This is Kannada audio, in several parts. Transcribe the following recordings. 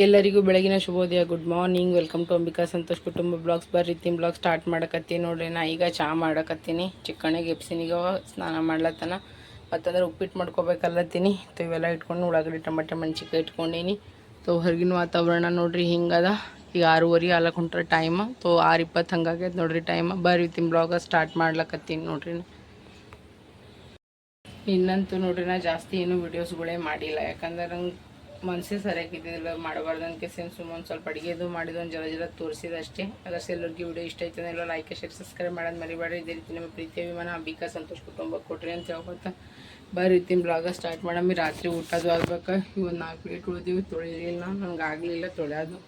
ಎಲ್ಲರಿಗೂ ಬೆಳಗಿನ ಶುಭೋದಯ. Good morning welcome to Ambika Santosh ಕುಟುಂಬ ಬ್ಲಾಗ್ಸ್ ಬರ್ರಿ ತಿಮ್ ಬ್ಲಾಗ್ ಸ್ಟಾರ್ಟ್ ಮಾಡಕತ್ತೀನಿ ನೋಡ್ರಿ. ನಾ ಈಗ ಚಹಾ ಮಾಡಕತ್ತೀನಿ. ಚಿಕ್ಕಣ್ಣಗೆ ಎಪ್ಸಿನಿಗೆ ಸ್ನಾನ ಮಾಡ್ಲತ್ತನ. ಮತ್ತಂದ್ರೆ ಉಪ್ಪಿಟ್ಟು ಮಾಡ್ಕೋಬೇಕಲ್ಲತ್ತೀನಿ. ತೊ ಇವೆಲ್ಲ ಇಟ್ಕೊಂಡು ಉಳ್ಳಾಗಡ್ಡಿ, ಟೊಮೆಟೊ ಮೆಣಸಿಕಾಯಿ ಇಟ್ಕೊಂಡೀನಿ. ತೊ ಹೊರಗಿನ ವಾತಾವರಣ ನೋಡ್ರಿ ಹಿಂಗದ. ಈಗ ಆರೂವರೆ ಆಲಕ್ಕೆ ಹೊಂಟ್ರೆ ಟೈಮ್ ತೊ ಆರು ಇಪ್ಪತ್ತು ಹಂಗಾಗೈತೆ ನೋಡ್ರಿ ಟೈಮ್ ಬರ್ರಿ ತಿಮ್ ಬ್ಲಾಗ ಸ್ಟಾರ್ಟ್ ಮಾಡ್ಲಕತ್ತೀನಿ ನೋಡ್ರಿ. ಇನ್ನಂತೂ ನೋಡ್ರಿ ನಾ ಜಾಸ್ತಿ ಏನು ವೀಡಿಯೋಸ್ಗಳೇ ಮಾಡಿಲ್ಲ. ಯಾಕಂದ್ರೆ ನಂಗೆ ಮನಸ್ಸೇ ಸರಿಯಾಗಿದ್ದಿಲ್ಲ ಮಾಡಬಾರ್ದು ಅಂತ ಕೇಸಿನ ಸುಮ್ಮನೆ ಸ್ವಲ್ಪ ಅಡುಗೆದು ಮಾಡಿದ್ದು, ಒಂದು ಜರ ಜರ ತೋರಿಸಿದ ಅಷ್ಟೇ. ಅದರ್ಸ್ ಎಲ್ಲರಿಗೂ ವಿಡಿಯೋ ಇಷ್ಟ ಆಯ್ತದೆ ಎಲ್ಲ ಲೈಕ್ ಶೇರ್ ಸಬ್ಸ್ಕ್ರೈಬ್ ಮಾಡೋದು ಮರಿಬೇಡ್ರಿ. ಇದೇ ರೀತಿ ನಮ್ಮ ಪ್ರೀತಿ, ಅಭಿಮಾನ, ಅಂಬಿಕಾ, ಸಂತೋಷ್ ಕುಟುಂಬ ಕೊಟ್ರಿ ಅಂತ ಹೇಳ್ಕೊತ ಬರೀ ರೀತಿ ಬ್ಲಾಗ ಸ್ಟಾರ್ಟ್ ಮಾಡಮ್ಮಿ ರಾತ್ರಿ ಊಟದು ಆಗ್ಬೇಕು. ಇವತ್ತು ನಾಲ್ಕು ಪ್ಲೇಟ್ ಉಳಿದೀವಿ, ತೊಳಿಲಿಲ್ಲ, ನಂಗೆ ಆಗಲಿಲ್ಲ, ತೊಳೆಯೋದು.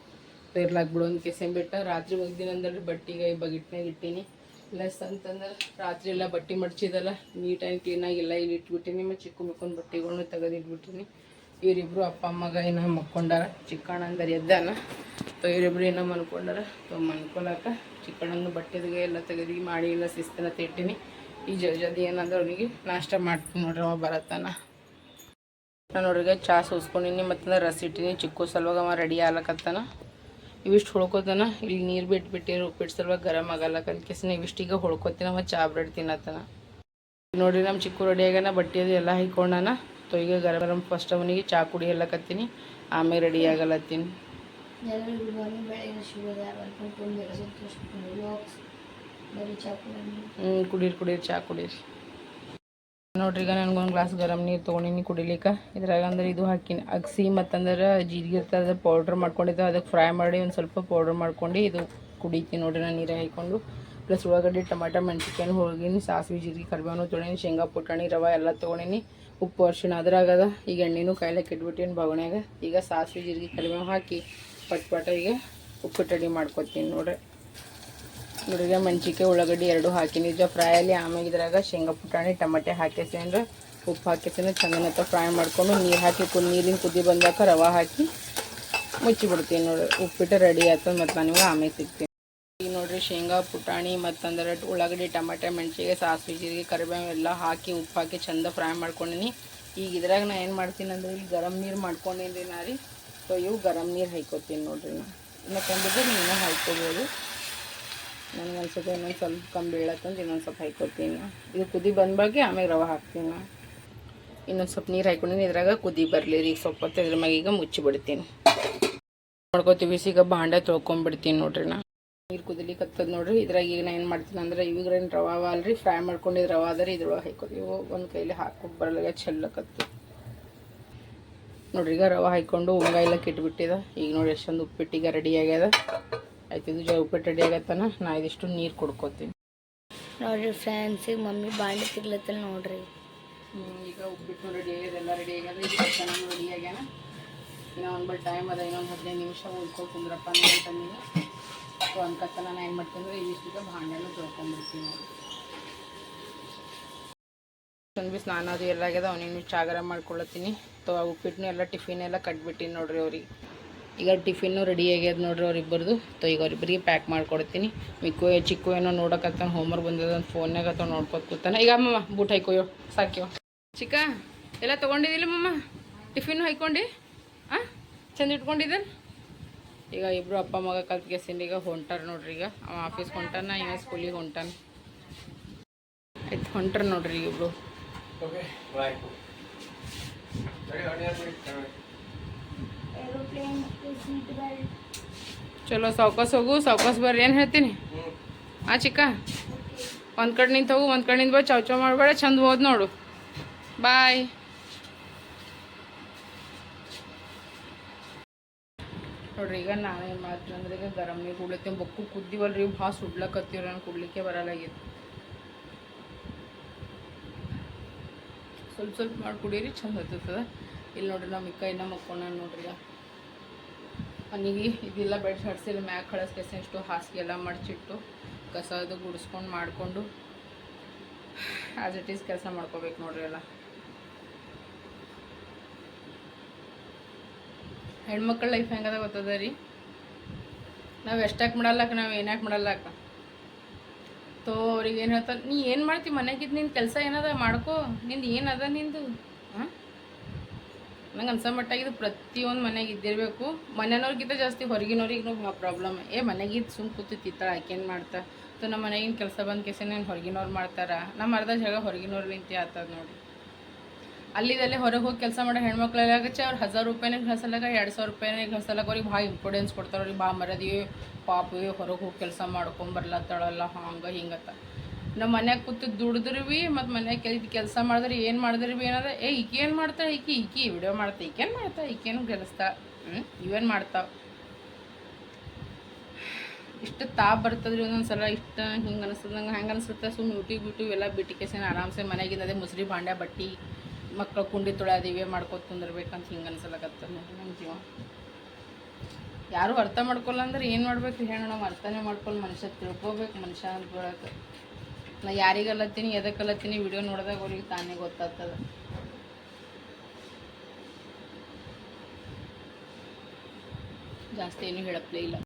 ಬಿಡು ಅಂತ ಕೇಸನ್ ಬಿಟ್ಟು. ರಾತ್ರಿ ಒಗ್ದಿನ ಅಂದ್ರೆ ಬಟ್ಟಿಗೆ ಬಗಿಟ್ನಾಗ ಇಟ್ಟೀನಿ. ಪ್ಲಸ್ ಅಂತಂದ್ರೆ ರಾತ್ರಿ ಎಲ್ಲ ಬಟ್ಟೆ ಮಡ್ಚಿದಲ್ಲ, ನೀಟಾಗಿ ಕ್ಲೀನಾಗಿಲ್ಲ ಇಲ್ಲಿ ಇಟ್ಬಿಟ್ಟಿನಿ. ಮತ್ತು ಚಿಕ್ಕ ಮಿಕ್ಕೊಂಡು ಬಟ್ಟೆಗಳ್ನು ತೆಗೆದು ಇಟ್ಬಿಟ್ಟಿನಿ. ಇವರಿಬ್ರು ಅಪ್ಪ, ಅಮ್ಮಗ ಏನೋ ಮಕ್ಕೊಂಡಾರ. ಚಿಕ್ಕಣ್ಣ ಎದ್ದಾನ ತೊ ಇವರಿಬ್ರು ಏನೋ ಮನ್ಕೊಂಡಾರ ತೊ ಮನ್ಕೊಳಕ ಚಿಕ್ಕಣ್ಣನ ಬಟ್ಟೆದಿಗೆ ಎಲ್ಲ ತೆಗೆದು ಮಾಡಿ ಎಲ್ಲ ಶಿಸ್ತನ ತಿಟ್ಟಿನಿ. ಈ ಜೊತೆ ಏನಂದ್ರೆ ಅವನಿಗೆ ನಾಷ್ಟ ಮಾಡ್ತೀನಿ ನೋಡ್ರಿ ಅವ ಬರತ್ತಾನ. ನಾನು ಅವ್ರಿಗೆ ಚಾ ಸೋಸ್ಕೊಂಡಿನಿ ಮತ್ತು ರಸ ಇಟ್ಟಿನಿ. ಚಿಕ್ಕು ಸಲುವಾಗ ಅವ ರೆಡಿ ಆಗ್ಲಕತ್ತಾನ. ಇವಿಷ್ಟು ಹೊಳ್ಕೋತಾನ. ಇಲ್ಲಿ ನೀರು ಬಿಟ್ಟು ಬಿಟ್ಟಿರೋ ಉಪ್ಪಿಟ್ಟು ಸಲುವಾಗ ಗರಂ ಆಗಲ್ಲಕಂತ ಕೇಸಿನ ಇವಿಷ್ಟೀಗ ಹೊಳ್ಕೊತೀನಿ. ಅವ ಚಾ ಬ್ರೆಡ್ ತಿನ್ನತ್ತಾನ. ನೋಡ್ರಿ ನಮ್ಮ ಚಿಕ್ಕು ರೆಡಿ ಆಗ್ಯಾನ. ಬಟ್ಟೆ ಅದು ಎಲ್ಲ ಹಾಕೊಂಡಾನ ತೊ ಈಗ ಗರಂ ಗರಂ ಫಸ್ಟ್ ಅವನಿಗೆ ಚಾ ಕುಡಿ ಹೇಳಕತ್ತೀನಿ ಆಮೇಲೆ ರೆಡಿ ಆಗಲತ್ತೀನಿ ಎಲ್ಲರಿಗೂ ಗುಡ್ ಮಾರ್ನಿಂಗ್. ಬೆಳಗಿನ ಶುಭೋದಯ. Welcome to Mera Santosh vlogs ಬರೀ ಚಾಕು ಹ್ಞೂ ಕುಡೀರಿ ಕುಡೀರಿ ಚಾ ಕುಡೀರಿ. ನೋಡ್ರಿ ಈಗ ನನಗೊಂದು ಗ್ಲಾಸ್ ಗರಂ ನೀರು ತೊಗೊಂಡಿನಿ ಕುಡಿಲಿಕ್ಕೆ. ಇದ್ರಾಗ ಅಂದ್ರೆ ಇದು ಹಾಕಿನಿ. ಅಗಸಿ ಮತ್ತಂದ್ರೆ ಜೀರಿಗೆ ಇರ್ತದೆ ಪೌಡ್ರ್ ಮಾಡ್ಕೊಂಡಿದ್ದೆ. ಅದಕ್ಕೆ ಫ್ರೈ ಮಾಡಿ ಒಂದು ಸ್ವಲ್ಪ ಪೌಡ್ರ್ ಮಾಡ್ಕೊಂಡು ಇದು ಕುಡಿತೀನಿ ನೋಡ್ರಿ ನಾನು ನೀರು ಹಾಕ್ಕೊಂಡು ಪ್ಲಸ್ ಉಳ್ಳಾಗಡ್ಡಿ ಟೊಮೆಟೊ ಮೆಣಸಿನ್ಕಾಯಿ ಹೋಗಿನಿ ಸಾಸಿವೆ ಜೀರಿಗೆ ಕರಿಬೇವು ತೊಗೊಂಡಿನಿ ಶೇಂಗಾ ಪುಟಾಣಿ ರವೆ ಎಲ್ಲ ತೊಗೊಂಡಿನಿ. ಉಪ್ಪು ಅರ್ಶಿಣ ಅದ್ರಾಗದ, ಈಗ ಎಣ್ಣೆನೂ ಕಾಯ್ಲಕ್ಕೆ ಇಟ್ಬಿಟ್ಟಿನಿ ಬಗಣ್ಯಾಗ ಈಗ ಸಾಸಿವೆ, ಜೀರಿಗೆ ಕಡಿಮೆ ಹಾಕಿ ಪಟ್ ಪಟ ಈಗ ಉಪ್ಪಿಟ್ಟು ರೆಡಿ ಮಾಡ್ಕೊತೀನಿ ನೋಡ್ರಿ. ನೋಡಿದ್ರೆ ಮಂಚಿಕೆ ಉಳ್ಳಾಗಡ್ಡಿ ಎರಡು ಹಾಕಿನಿ. ಫ್ರೈ ಅಲ್ಲಿ ಆಮೇಲೆ ಇದ್ರಾಗ ಶೇಂಗಾ ಪುಟಾಣಿ, ಟಮಾಟೆ ಹಾಕೇಸಿಂದ್ರೆ ಉಪ್ಪು ಹಾಕಿಸಿನ ಚಂದನತ್ತ ಫ್ರೈ ಮಾಡ್ಕೊಂಡು ನೀರು ಹಾಕಿ ಕು ನೀರಿನ ಕುದಿ ಬಂದಾಗ ರವೆ ಹಾಕಿ ಮುಚ್ಚಿಬಿಡ್ತೀನಿ ನೋಡ್ರಿ. ಉಪ್ಪಿಟ್ಟು ರೆಡಿ ಆಯ್ತದ ಮತ್ತು ನಾನು ಆಮೇಲೆ ಸಿಗ್ತೀನಿ. ಶೇಂಗಾ, ಪುಟಾಣಿ ಮತ್ತಂದ್ರೆ ಉಳ್ಳಾಗಡ್ಡಿ, ಟಮಾಟೆ ಮೆಣಸಿಗೆ ಸಾಸಿವೆ, ಜೀರಿಗೆ ಕರಿಬೇವು ಎಲ್ಲ ಹಾಕಿ ಉಪ್ಪು ಹಾಕಿ ಚಂದ ಫ್ರೈ ಮಾಡ್ಕೊಂಡಿನಿ. ಈಗ ಇದ್ರಾಗ ನಾ ಏನು ಮಾಡ್ತೀನಿ ಅಂದ್ರೆ ಇಲ್ಲಿ ಗರಂ ನೀರು ಮಾಡ್ಕೊಂಡಿನಿ ನಾ ರೀ. ಸೊ ಇವು ಗರಂ ನೀರು ಹಾಕೋತೀನಿ ನೋಡಿರಿ ನಾ. ಮತ್ತೊಂದಿದ್ರೆ ನೀನು ಹಾಯ್ಕೋಬೋದು ನನಗೆ ಅನ್ಸುತ್ತೆ ಇನ್ನೊಂದು ಸ್ವಲ್ಪ ಕಮ್ಮಿ ಬೀಳತ್ತಂದು ಇನ್ನೊಂದು ಸ್ವಲ್ಪ ಹಾಕೋತೀನಿ ಇದು ಕುದಿ ಬಂದ ಆಮೇಲೆ ರವೆ ಹಾಕ್ತೀನಿ ನಾ. ಇನ್ನೊಂದು ಸ್ವಲ್ಪ ನೀರು ಹಾಕೊಂಡಿನಿ ಇದ್ರಾಗ ಕುದಿ ಬರಲಿ ರೀ. ಸ್ವಲ್ಪ ಹೊತ್ತು ಇದ್ರ ಮ್ಯಾಗ ಈಗ ಮುಚ್ಚಿಬಿಡ್ತೀನಿ. ನೋಡ್ಕೋತೀವಿ. ಈಗ ಬಾಂಡೆ ತೊಳ್ಕೊಂಬಿಡ್ತೀನಿ ನೋಡ್ರಿ ನಾ. ನೀರು ಕುದಿಲಿಕ್ಕತ್ತದ ನೋಡ್ರಿ ಇದ್ರಾಗ ಈಗ ನಾ ಏನು ಮಾಡ್ತೀನಿ ಅಂದ್ರೆ ಇವಾಗ ರವೆ ಅಲ್ರಿ ಫ್ರೈ ಮಾಡ್ಕೊಂಡಿದ್ದು ರವೆ ಅದ ರೀ ಇದ್ರೊಳಗೆ ಹಾಕೋತೀವಿ ಒಂದು ಕೈಲಿ ಹಾಕೋಕೆ ಬರಲಾಗ ಚೆಲ್ಲಕತ್ತು ನೋಡ್ರಿ ಈಗ ರವೆ ಹಾಕ್ಕೊಂಡು ಉಂಗ ಎಲ್ಲ ಕಿಟ್ಬಿಟ್ಟಿದ. ಈಗ ನೋಡಿ ಎಷ್ಟೊಂದು ಉಪ್ಪಿಟ್ಟಿಗೆ ರೆಡಿ ಆಗ್ಯದ. ಆಯ್ತು ಇದು ಜ ಉಪ್ಪಿಟ್ಟು ರೆಡಿ ಆಗತ್ತನ ನಾ ಇದಿಷ್ಟು ನೀರು ಕುಡ್ಕೋತೀನಿ. ನೋಡ್ರಿ ಫ್ರೆಂಡ್ಸಿಗೆ ಮಮ್ಮಿ ಬಾಂಡಿ ತಿಗ್ಲತ್ತಲ್ಲ ನೋಡ್ರಿ. ಈಗ ಉಪ್ಪಿಟ್ಟು ರೆಡಿ ಆಗ್ಯದ ಎಲ್ಲ ರೆಡಿ ಆಗ್ಯದ. ಈಗ ಚೆನ್ನಾಗಿ ರೆಡಿ ಆಗ್ಯಾನ. ಇನ್ನೊಂದ್ ಒಂದು ಬಟ್ ಟೈಮ್ ಅದ ಇನ್ನೊಂದು ಹದಿನೈದು ನಿಮಿಷ ಉಳ್ಕೊ ಕುಂದ್ರಪ್ಪ ಅಂತ ನೀವು ಸೊ ಅನ್ಕತ್ತ ನಾನು ಏನು ಮಾಡ್ತೀನಿ ಅಂದರೆ ಇದಿಷ್ಟೀಗ ಭಾಂಡೆನೂ ತೊಳ್ಕೊಂಡ್ಬಿಡ್ತೀನಿ. ನೋಡಿ ಚಂದ ಬಿ ಸ್ನಾನ ಅದು ಎಲ್ಲ ಆಗ್ಯದ ಅವನಿಗೆ ಚಾಗರ ಮಾಡ್ಕೊಳತ್ತೀನಿ. ತೊ ಉಪ್ಪಿಟ್ಟನು ಎಲ್ಲ ಟಿಫಿನ್ ಎಲ್ಲ ಕಟ್ಬಿಟ್ಟಿನಿ ನೋಡ್ರಿ ಅವ್ರಿಗೆ. ಈಗ ಟಿಫಿನ್ನು ರೆಡಿ ಆಗ್ಯದ ನೋಡ್ರಿ ಅವ್ರಿಬ್ಬರದು. ತೊ, ಈಗ ಅವ್ರಿಬ್ಬರಿಗೆ ಪ್ಯಾಕ್ ಮಾಡ್ಕೊಡ್ತೀನಿ. ಮಿಕ್ಕು, ಚಿಕ್ಕು ಏನೋ ನೋಡಕತ್ತಾನ ಹೋಮ್ವರ್ಕ್ ಬಂದದ ಅಂತ ಫೋನ್ಯಾಗ ಅಥವಾ ನೋಡ್ಕೊತ ಕೂತಾನ. ಈಗ ಅಮ್ಮಮ್ಮ, ಬೂಟ್ ಹಾಯ್ಕೊಯ್ಯೋ ಸಾಕ್ಯೋ. ಚಿಕ್ಕ, ಎಲ್ಲ ತೊಗೊಂಡಿದ್ದಿಲ್ಲ ಮಮ್ಮ ಟಿಫಿನ್ ಹಾಯ್ಕೊಂಡು? ಹಾಂ ಚಂದ ಇಟ್ಕೊಂಡಿದ್ದಲ್ಲ ಈಗ ಇಬ್ಬರು ಅಪ್ಪ ಮಗ ಕಲ್ತ್ಗೆಸಿಂದ ಈಗ ಹೊಂಟಾರ ನೋಡ್ರಿ ಈಗ. ಅವ ಆಫೀಸ್ಗೆ ಹೊಂಟಾನ ಇವ ಸ್ಕೂಲಿಗೆ ಹೊಂಟಾನ. ಆಯ್ತು ಹೊಂಟ್ರ ನೋಡ್ರಿ ಈಗ ಇಬ್ರು. ಚಲೋ ಸಾವ್ಕಾಸ್ ಹೋಗು ಸಾವ್ಕಾಸ್ ಬರ್ರಿ ಏನು ಹೇಳ್ತೀನಿ? ಆ ಚಿಕ್ಕ ಒಂದು ಕಡೆ ನಿಂತು ಹೋಗು ಒಂದು ಕಡೆ ನಿಂತು ಬಾ ಚೌ ಚೌ ಮಾಡಬೇಡ ಚಂದ ಹೋದ್ ನೋಡು. ಬಾಯ್ ನೋಡ್ರಿ, ಈಗ ನಾವೇನು ಮಾಡ್ತೀನಿ ಅಂದ್ರೆ ಈಗ ಗರಂ ನೀರು ಕುಡ್ಲತ್ತೆ ಬೊಕ್ಕು ಕುದ್ದಿವಲ್ರಿ ಭಾಳ ಸುಡ್ಲಕತ್ತೀವ್ರಿ, ನಾನು ಕುಡ್ಲಿಕ್ಕೆ ಬರಲಾಗಿತ್ತು. ಸ್ವಲ್ಪ ಸ್ವಲ್ಪ ಮಾಡಿ ಕುಡಿಯಿರಿ, ಚಂದ ಹತ್ತದ ಇಲ್ಲಿ ನೋಡ್ರಿ ನಮ್ಮ ಇಕ್ಕ ಇನ್ನ ಮಕ್ಕೊಂಡ ನೋಡ್ರಿ. ಮನೆಗೆ ಇದೆಲ್ಲ ಬೆಡ್ ಹಡ್ಸಿಲ್ಲ ಮ್ಯಾಗ ಕಳಿಸ್ಕೇಸಿ ಇಷ್ಟು ಹಾಸಿಗೆ ಎಲ್ಲ ಮಡಚಿಟ್ಟು, ಕಸ ಅದು ಗುಡಿಸ್ಕೊಂಡು ಮಾಡಿಕೊಂಡು ಆ್ಯಸ್ ಇಟ್ ಈಸ್ ಕೆಲಸ ಮಾಡ್ಕೋಬೇಕು ನೋಡ್ರಿ ಎಲ್ಲ. ಹೆಣ್ಮಕ್ಳ ಲೈಫ್ ಹೆಂಗದ ಗೊತ್ತದ ರೀ? ನಾವು ಎಷ್ಟಾಕೆ ಮಾಡಲ್ಲಕ ನಾವು ಏನಾಕೆ ಮಾಡಲ್ಲಕ್ಕ ತೋ, ಅವ್ರಿಗೆ ಏನು ಹೇಳ್ತಾರೆ? ನೀ ಏನು ಮಾಡ್ತಿ? ಮನೆಗಿದ್ದು ನಿನ್ನ ಕೆಲಸ ಏನದ? ಮಾಡ್ಕೋ. ನಿಂದು ಏನದ ನಿಂದು? ಹಾಂ ನಂಗೆ ಅನ್ಸೋ ಮಟ್ಟಾಗಿದ್ದು ಪ್ರತಿಯೊಂದು ಮನೆಗೆ ಇದ್ದಿರಬೇಕು. ಮನೆಯವ್ರಿಗಿಂತ ಜಾಸ್ತಿ ಹೊರಗಿನವ್ರಿಗೂ ಪ್ರಾಬ್ಲಮ್ ಏ ಮನೆಗಿದ್ದು ಸುಮ್ ಕೂತು ತಿತ್ತಾಳ ಆಕೇನು ಮಾಡ್ತಾ? ಸೊ ನಮ್ಮ ಮನೆಗಿನ ಕೆಲಸ ಬಂದ ಕೆಸ ನಾನು ಹೊರಗಿನವ್ರು ಮಾಡ್ತಾರೆ. ನಮ್ಮ ಅರ್ಧ ಜಾಗ ಹೊರಗಿನವ್ರು ನಿಂತಿ ಆಗ್ತದ ನೋಡಿ. ಅಲ್ಲಿದಲ್ಲೇ ಹೊರಗೆ ಹೋಗಿ ಕೆಲಸ ಮಾಡೋ ಹೆಣ್ಮಕ್ಳಲ್ಲಿ ಆಗುತ್ತೆ, ಅವ್ರು ಹಜಾರ್ ರೂಪಾಯಿನೇ ಗಳಿಸಲಾಗ ಎರಡು ಸಾವಿರ ರೂಪಾಯಿನೇ ಗಳಿಸಲಾಗ ಅವ್ರಿಗೆ ಭಾಳ ಇಂಪಾರ್ಟೆನ್ಸ್ ಕೊಡ್ತಾರೆ. ಅವ್ರಿಗೆ ಭಾಳ ಮರದಿ ಪಾಪ ಹೊರಗೆ ಹೋಗಿ ಕೆಲಸ ಮಾಡ್ಕೊಂಬರ್ಲತ್ತಳಲ್ಲ ಹಂಗೆ ಹಿಂಗತ್ತ ನಮ್ಮ ಮನ್ಯಾಗ ಕೂತು ದುಡಿದ್ರು ಭೀ ಮತ್ತು ಮನ್ಯಾಗ ಕೆಲ್ ಕೆಲಸ ಮಾಡಿದ್ರೆ ಏನು ಮಾಡಿದ್ರು ಭೀ ಏನಾದ್ರೆ, ಏ ಈಕೆ ಏನು ಮಾಡ್ತಾಳೆ, ಈಕಿ ಈಕಿ ವಿಡಿಯೋ ಮಾಡ್ತಾ ಈಕೇನು ಮಾಡ್ತಾ ಈಕೇನು ಗೆಲ್ಲಿಸ್ತಾ ಹ್ಞೂ ಇವೇನು ಮಾಡ್ತಾವ ಇಷ್ಟು ತಾಪ್ ಬರ್ತದ್ರಿ ಒಂದೊಂದು ಸಲ ಇಷ್ಟ ಹಿಂಗೆ ಅನಿಸ್ತದೆ ನಂಗೆ, ಹೆಂಗೆ ಅನಿಸುತ್ತೆ ಸುಮ್ಮನೆ ಯೂಟ್ಯೂಬ್ ಯೂಟ್ಯೂಬ್ ಎಲ್ಲ ಬಿಟ್ಟಿಕೇಸಿನ ಆರಾಮ್ಸೆ ಮನೆಗಿಂದ ಅದೇ ಮುಸ್ರಿ ಬಾಂಡ್ಯ ಬಟ್ಟಿ. ಮಕ್ಕಳು ಕುಂಡಿ ತೊಳೆಯೋದು ಇವೇ ಮಾಡ್ಕೊತ ಕುಂದಿರ್ಬೇಕಂತ ಹಿಂಗೆ ಅನ್ಸಲಕತ್ತ ನಮ್ಮ ಜೀವ. ಯಾರು ಅರ್ಥ ಮಾಡ್ಕೊಲ್ಲ ಅಂದ್ರೆ ಏನು ಮಾಡ್ಬೇಕು ಹೇಳೋಣ ನಾವು ಅರ್ಥನೇ ಮಾಡ್ಕೊಂಡು ಮನುಷ್ಯ ತಿಳ್ಕೊಬೇಕು, ಮನುಷ್ಯ ಅಂತ ಹೇಳಕ್ಕೆ ನಾ ಯಾರಿಗಲ್ಲತ್ತೀನಿ ಎದಕ್ಕಲ್ಲತ್ತೀನಿ ವಿಡಿಯೋ ನೋಡಿದಾಗ ಅವ್ರಿಗೆ ತಾನೇ ಗೊತ್ತಾಗ್ತದ. ಜಾಸ್ತಿ ಏನು ಹೇಳಪ್ಲೇ ಇಲ್ಲ.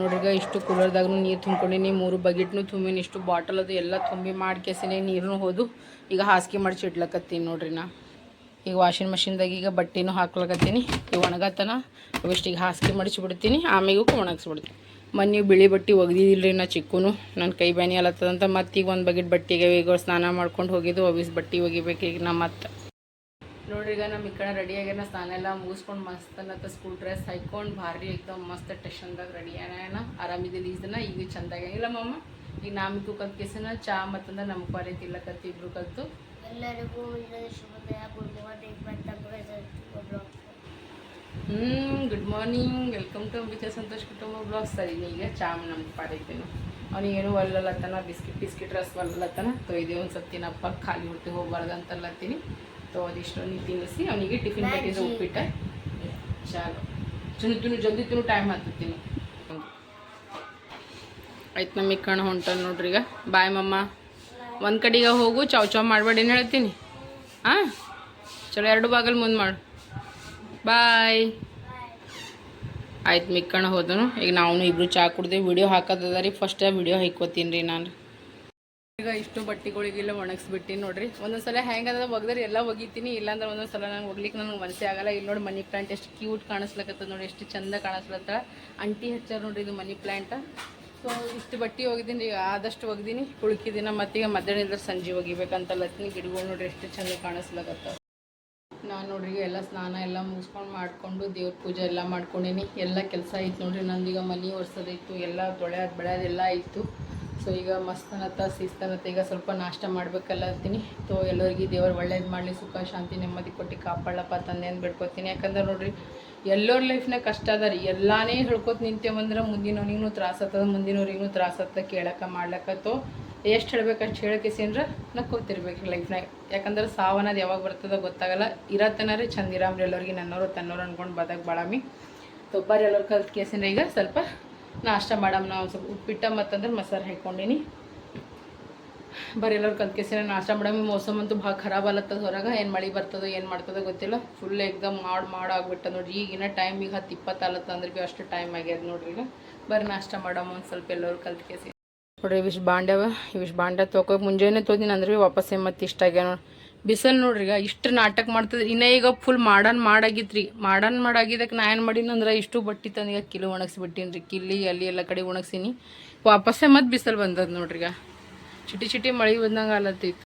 ನೋಡ್ರಿಗ, ಇಷ್ಟು ಕೂಲರ್ದಾಗ ನೀರು ತುಂಬ್ಕೊಂಡಿನಿ, ಮೂರು ಬಕೆಟ್ನು ತುಂಬಿನಿ, ಇಷ್ಟು ಬಾಟಲ್ ಅದು ಎಲ್ಲ ತುಂಬಿ ಮಾಡ್ಕೇಸಿನಿ ನೀರನ್ನು ಹೋದು. ಈಗ ಹಾಸಿಗೆ ಮಡ್ಚಿ ಇಡ್ಲಕತ್ತೀನಿ ನೋಡ್ರಿ ನಾ. ಈಗ ವಾಷಿಂಗ್ ಮಷಿನ್ದಾಗ ಈಗ ಬಟ್ಟೆನೂ ಹಾಕ್ಲಕತ್ತೀನಿ ಈಗ ಒಣಗತನ ಇಷ್ಟು ಈಗ ಹಾಸಿಗೆ ಮಡಿಸಿಬಿಡ್ತೀನಿ ಆಮೇಗೂ ಒಣಗಿಸ್ಬಿಡ್ತೀನಿ. ಮೊನ್ನೆ ಬಿಳಿ ಬಟ್ಟೆ ಒಗ್ದಿದ್ದಿಲ್ರಿ ನಾ ಚಿಕ್ಕನು. ನನ್ನ ಕೈ ಬ್ಯಾನಿ ಅಲತ್ತದಂತ ಮತ್ತೆ ಈಗ ಒಂದು ಬಕೆಟ್ ಬಟ್ಟೆಗೆ ಈಗ ಸ್ನಾನ ಮಾಡ್ಕೊಂಡು ಹೋಗಿದ್ದು ಅವಿಸ್ ಬಟ್ಟೆ ಒಗಿಬೇಕು ಈಗ ನಮ್ಮ ಮತ್ತೆ. ನೋಡ್ರಿ ಈಗ ನಮ್ಮ ಈ ಕಡೆ ರೆಡಿ ಆಗ್ಯಾನ ಸ್ನಾನ ಎಲ್ಲ ಮುಗಿಸ್ಕೊಂಡು ಮಸ್ತ್ ಸ್ಕೂಲ್ ಡ್ರೆಸ್ ಹಾಕೊಂಡು ಭಾರಿ ಎಕ್ದಮ್ ಮಸ್ತ್ ಟೆಷನ್ದಾಗ ರೆಡಿ ಆಗ್ಯಾನ ಆರಾಮಿದ್ದಿಲ್ಲ ಈ ದಿನ ಈಗ ಚಂದ ಇಲ್ಲ ಮಮ್ಮ ಈಗ ನಾಮಿಗೂ ಕಲ್ತ್ ಕೇಸನ ಚಾ ಮತ್ತಂದ್ರೆ ನಮ್ಮ ಪಾರಿ ತಿಲ್ಲಕತ್ತಿ ಇಬ್ರು ಕಲ್ತು. ಎಲ್ಲರಿಗೂ ಶುಭೋದಯ ಗುಡ್ ಮಾರ್ನಿಂಗ್ ಹ್ಞೂ good morning. Welcome to Ambika Santosh ಕುಟುಂಬ ಬ್ಲಾಗ್ ಸರಿ ಈಗ ಚಾ ನಮ್ಮ ಪಾರೈತೇನು ಅವನಿಗೇನು ಒಲ್ಲತ್ತನ ಬಿಸ್ಕಿಟ್ ಬಿಸ್ಕಿಟ್ ರಸ್ ಒಲ್ಲತ್ತನ ತೊಯ್ದೆ ಒಂದು ಸ್ವಲ್ಪ ತಿನ್ನಪ್ಪ ಖಾಲಿ ಹೊಟ್ಟೆ ಹೋಗ್ಬಾರ್ದು ಅಂತಲ್ಲತ್ತೀನಿ. ತೋ ಅದಿಷ್ಟು ನೀ ತಿನ್ನಿಸಿ. ಅವನಿಗೆ ಟಿಫಿನ್ ಪ್ಯಾಕೇಜ್ ಉಪ್ಪಿಟ್ಟೆ. ಚಾಲು. ತಿನ್ನು ತಿನ್ನು ಜಲ್ದಿ ತಿನ್ನು ಟೈಮ್ ಹತ್ತುತ್ತೀನಿ ಆಯ್ತು ನಮಗೆ ಕಣ ಹೊಂಟ ನೋಡ್ರಿ ಈಗ ಬಾಯ್ ಮಮ್ಮ. ಒಂದು ಕಡೆಗೆ ಹೋಗು, ಚಾವ್ ಚಾವ್ ಮಾಡಬೇಡಿ ಏನು ಹೇಳ್ತೀನಿ. ಹಾಂ ಚಲೋ ಎರಡು ಬಾಗಲ್ ಮುಂದೆ ಮಾಡು. ಬಾಯ್. ಆಯ್ತು ಮಿಕ್ಕಣ್ಣ ಹೋದನು. ಈಗ ನಾವು ಇಬ್ರು ಚಾ ಕುಡ್ದೆ ವಿಡಿಯೋ ಹಾಕೋದದ ರೀ. ಫಸ್ಟ್ ವಿಡಿಯೋ ಹಾಕೋತೀನಿ ರೀ ನಾನು. ಈಗ ಇಷ್ಟು ಬಟ್ಟೆಗಳಿಗೆಲ್ಲ ಒಣಗಿಸ್ಬಿಟ್ಟಿನಿ ನೋಡ್ರಿ. ಒಂದೊಂದ್ಸಲ ಹೆಂಗದ ಒಗ್ದ್ರೆ ಎಲ್ಲ ಒಗಿತೀನಿ. ಇಲ್ಲಾಂದ್ರೆ ಒಂದೊಂದ್ಸಲ ನಾನು ಒಗ್ಲಿಕ್ಕೆ ನನಗೆ ಮನಸ್ಸೇ ಆಗಲ್ಲ. ಇಲ್ಲಿ ನೋಡಿ ಮನಿ ಪ್ಲಾಂಟ್ ಎಷ್ಟು ಕ್ಯೂಟ್ ಕಾಣಿಸ್ಲಕತ್ತದ ನೋಡಿ. ಎಷ್ಟು ಚಂದ ಕಾಣಿಸ್ಲತ್ತ. ಅಂಟಿ ಹಚ್ಚಾರ ನೋಡ್ರಿ ಇದು ಮನಿ ಪ್ಲಾಂಟ್ ಸೊ ಇಷ್ಟು ಬಟ್ಟೆ ಒಗ್ದೀನಿ ಈಗ ಆದಷ್ಟು ಒಗ್ದೀನಿ, ಉಳ್ಕಿದಿನ. ಮತ್ತೀಗ ಇದ್ರೆ ಸಂಜೆ ಒಗಿಬೇಕಂತಲ್ಲತ್ತೀನಿ ಗಿಡಗಳು ನೋಡ್ರಿ ಎಷ್ಟು ಚಂದ ಕಾಣಿಸ್ಲಾಗತ್ತ ನಾನು ನೋಡ್ರಿ ಎಲ್ಲ ಸ್ನಾನ ಎಲ್ಲ ಮುಗಿಸ್ಕೊಂಡು ಮಾಡಿಕೊಂಡು ದೇವ್ರ ಪೂಜೆ ಎಲ್ಲ ಮಾಡ್ಕೊಂಡೀನಿ. ಎಲ್ಲ ಕೆಲಸ ಐತೆ ನೋಡ್ರಿ. ನಂದೀಗ ಮನೆ ಒರ್ಸೋದಿತ್ತು, ಎಲ್ಲ ತೊಳೆಯೋದು ಬೆಳೆಯೋದೆಲ್ಲ ಆಯಿತು. ಸೊ ಈಗ ಮಸ್ತನತ್ತ ಶಿಸ್ತನತ್ತ ಈಗ ಸ್ವಲ್ಪ ನಾಷ್ಟ ಮಾಡ್ಬೇಕಲ್ಲ ಅಂತೀನಿ. ಸೊ ಎಲ್ಲರಿಗೆ ದೇವ್ರು ಒಳ್ಳೇದು ಮಾಡಲಿ, ಸುಖ, ಶಾಂತಿ, ನೆಮ್ಮದಿ ಕೊಟ್ಟು ಕಾಪಾಡಲಪ್ಪ ತಂದೆಯನ್ನು ಬಿಡ್ಕೊತೀನಿ ಯಾಕಂದ್ರೆ ನೋಡ್ರಿ ಎಲ್ಲರ ಲೈಫ್ನಾಗ ಕಷ್ಟ ಅದ ರೀ. ಎಲ್ಲಾನೇ ಹೇಳ್ಕೊತ ನಿಂತೇವಂದ್ರೆ ಮುಂದಿನವ್ನಿಗೂ ಆತದ, ಮುಂದಿನವ್ರಿಗೂ ತ್ರಾಸ ಕೇಳಕ್ಕೆ ಮಾಡ್ಲಕ್ಕತ್ತೋ ಎಷ್ಟು ಹೇಳ್ಬೇಕು ಅಷ್ಟು ಹೇಳಕೇಸಿಂದ್ರೆ ನಕ್ಕೋತಿರ್ಬೇಕು ಲೈಫ್ನಾಗ ಯಾಕಂದ್ರೆ ಸಾವನ್ನದು ಯಾವಾಗ ಬರ್ತದ ಗೊತ್ತಾಗಲ್ಲ. ಇರತ್ತನಾರೇ ಚಂದ ಇರಾಮ್ರಿ ಎಲ್ಲರಿಗೆ ನನ್ನವರು ತನ್ನವ್ರು ಅನ್ಕೊಂಡು ಬದಕ್ ಬಾಳಾಮಿ. ತೊಬ್ಬರಿ ಎಲ್ಲರೂ ಕಲ್ತ್ ಕೇಸಿನ ಈಗ ಸ್ವಲ್ಪ ನಾಷ್ಟ ಮಾಡಮ್ ನಾವು ಸ್ವಲ್ಪ ಉಪ್ಪಿಟ್ಟ ಮತ್ತಂದ್ರೆ ಮಸಾಲೆ ಹಾಕ್ಕೊಂಡಿನಿ ಬರೀ ಎಲ್ಲರೂ ಕಲ್ತ್ ಕೇಸಿನ ನಾಷ್ಟ ಮಾಡಮ್, ಮೋಸಮ್ ಅಂತೂ ಭಾಳ ಖರಾಬ್ ಅಲತ್ತದ ಹೊರಗೆ. ಏನು ಮಳೆ ಬರ್ತದೋ, ಏನು ಮಾಡ್ತದೋ ಗೊತ್ತಿಲ್ಲ. ಫುಲ್ ಎಕ್ದಮ್ ಮಾಡಿ ಮಾಡಾಗ್ಬಿಟ್ಟ ನೋಡ್ರಿ. ಈಗಿನ ಟೈಮ್ ಈಗ ಹತ್ತು ಇಪ್ಪತ್ತು ಅಲತ್ತ ಅಂದ್ರೆ ಭೀ ಅಷ್ಟು ಟೈಮ್ ಆಗ್ಯದ ನೋಡ್ರಿ ಈಗ. ಬರೀ ನಾಷ್ಟ ಮಾಡಮ್ಮ ಒಂದು ಸ್ವಲ್ಪ ಎಲ್ಲರೂ ಕಲ್ತ್ ಕೇಸಿ. ನೋಡ್ರಿ, ಇವಿಷ್ಟು ಬಾಂಡ್ಯವ. ಇವಿಷ್ಟು ಬಾಂಡ್ಯ ತೊಗೊ ಮುಂಜಾನೆ ತೋದಿನ ಅಂದ್ರೆ ಭೀ ವಾಪಸ್ ಮತ್ತೆ ಇಷ್ಟ ಆಗ್ಯ ನೋಡಿ. ಬಿಸಿಲು ನೋಡ್ರಿ ಈಗ ಇಷ್ಟು ನಾಟಕ ಮಾಡ್ತದೆ. ಇನ್ನೇ ಈಗ ಫುಲ್ ಮಾಡನ್ ಮಾಡಾಗಿತ್ರಿ. ಮಾಡನ್ ಮಾಡಾಗಿದ್ದಕ್ಕೆ ನಾ ಏನು ಮಾಡೀನಿ ಅಂದ್ರೆ ಇಷ್ಟು ಬಟ್ಟಿ ತಂದು ಈಗ ಕಿಲು ಒಣಗಿಸ್ಬಿಟ್ಟಿನಿ ರೀ ಕಿಲ್ಲಿ, ಅಲ್ಲಿ ಎಲ್ಲ ಕಡೆ ಒಣಗ್ಸೀನಿ. ವಾಪಸ್ಸೇ ಮತ್ತೆ ಬಿಸಿಲು ಬಂದದ ನೋಡ್ರಿ ಈಗ. ಚಿಟಿ ಚಿಟಿ ಮಳೆ ಬಂದಂಗೆ ಆಲತ್ತೈತಿ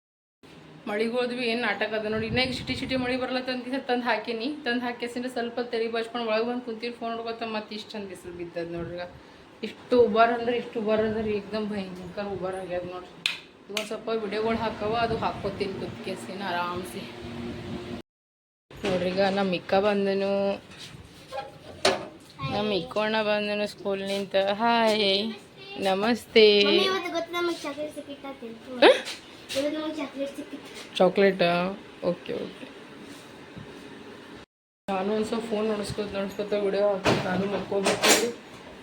ಮಳಿಗೆ ಹೋದ್ವಿ ಏನು ನಾಟಕ ಅದ ನೋಡಿ. ಇನ್ನೇ ಚಿಟಿ ಚಿಟಿ ಮಳೆ ಬರ್ಲತ್ತಂತ ತಂದು ಹಾಕೀನಿ. ತಂದು ಹಾಕಿಸಿದ್ರೆ ಸ್ವಲ್ಪ ತೆರಿ ಬಾಚ್ಕೊಂಡು ಒಳಗೆ ಬಂದು ಕುಂತೀರಿ ಫೋನ್ ನೋಡ್ಕೊತ ಮತ್ತೆ ಇಷ್ಟು ಚಂದ ಬಿಸಿಲು ಬಿದ್ದದ ನೋಡ್ರಿ ಈಗ. ಇಷ್ಟು ಉಬಾರ್ ಅಂದ್ರೆ ಇಷ್ಟು ಉಬಾರ್ ಅಂದ್ರೆ ರೀ ಎಕ್ದಮ್ ಭಯಂಕರ ಉಬಾರ್ ಆಗ್ಯದ ನೋಡ್ರಿ. ಈಗ ಒಂದು ಸ್ವಲ್ಪ ವಿಡಿಯೋಗಳು ಹಾಕವ ಅದು ಹಾಕೋತೀನಿ ಕುತ್ಕೇಸಿನ ಆರಾಮ್ಸಿ. ನೋಡ್ರಿ ಈಗ ನಮ್ಮ ಇಕ್ಕ ಬಂದನು. ನಮ್ಮ ಇಕ್ಕೋಣ ಬಂದನು ಸ್ಕೂಲ್ ನಿಂತ. ಹಾಯ್ ನಮಸ್ತೆ. ಚಾಕ್ಲೇಟ್ ಓಕೆ ಓಕೆ ನಾನು ಒಂದು ಸ್ವಲ್ಪ ಫೋನ್ ನೋಡಿಸ್ಕೊತ ನೋಡಿಸ್ಕೊತ ವಿಡಿಯೋ ಹಾಕ್ತೀನಿ. ನಾನು ಮಕ್ಕೋಬೇಕು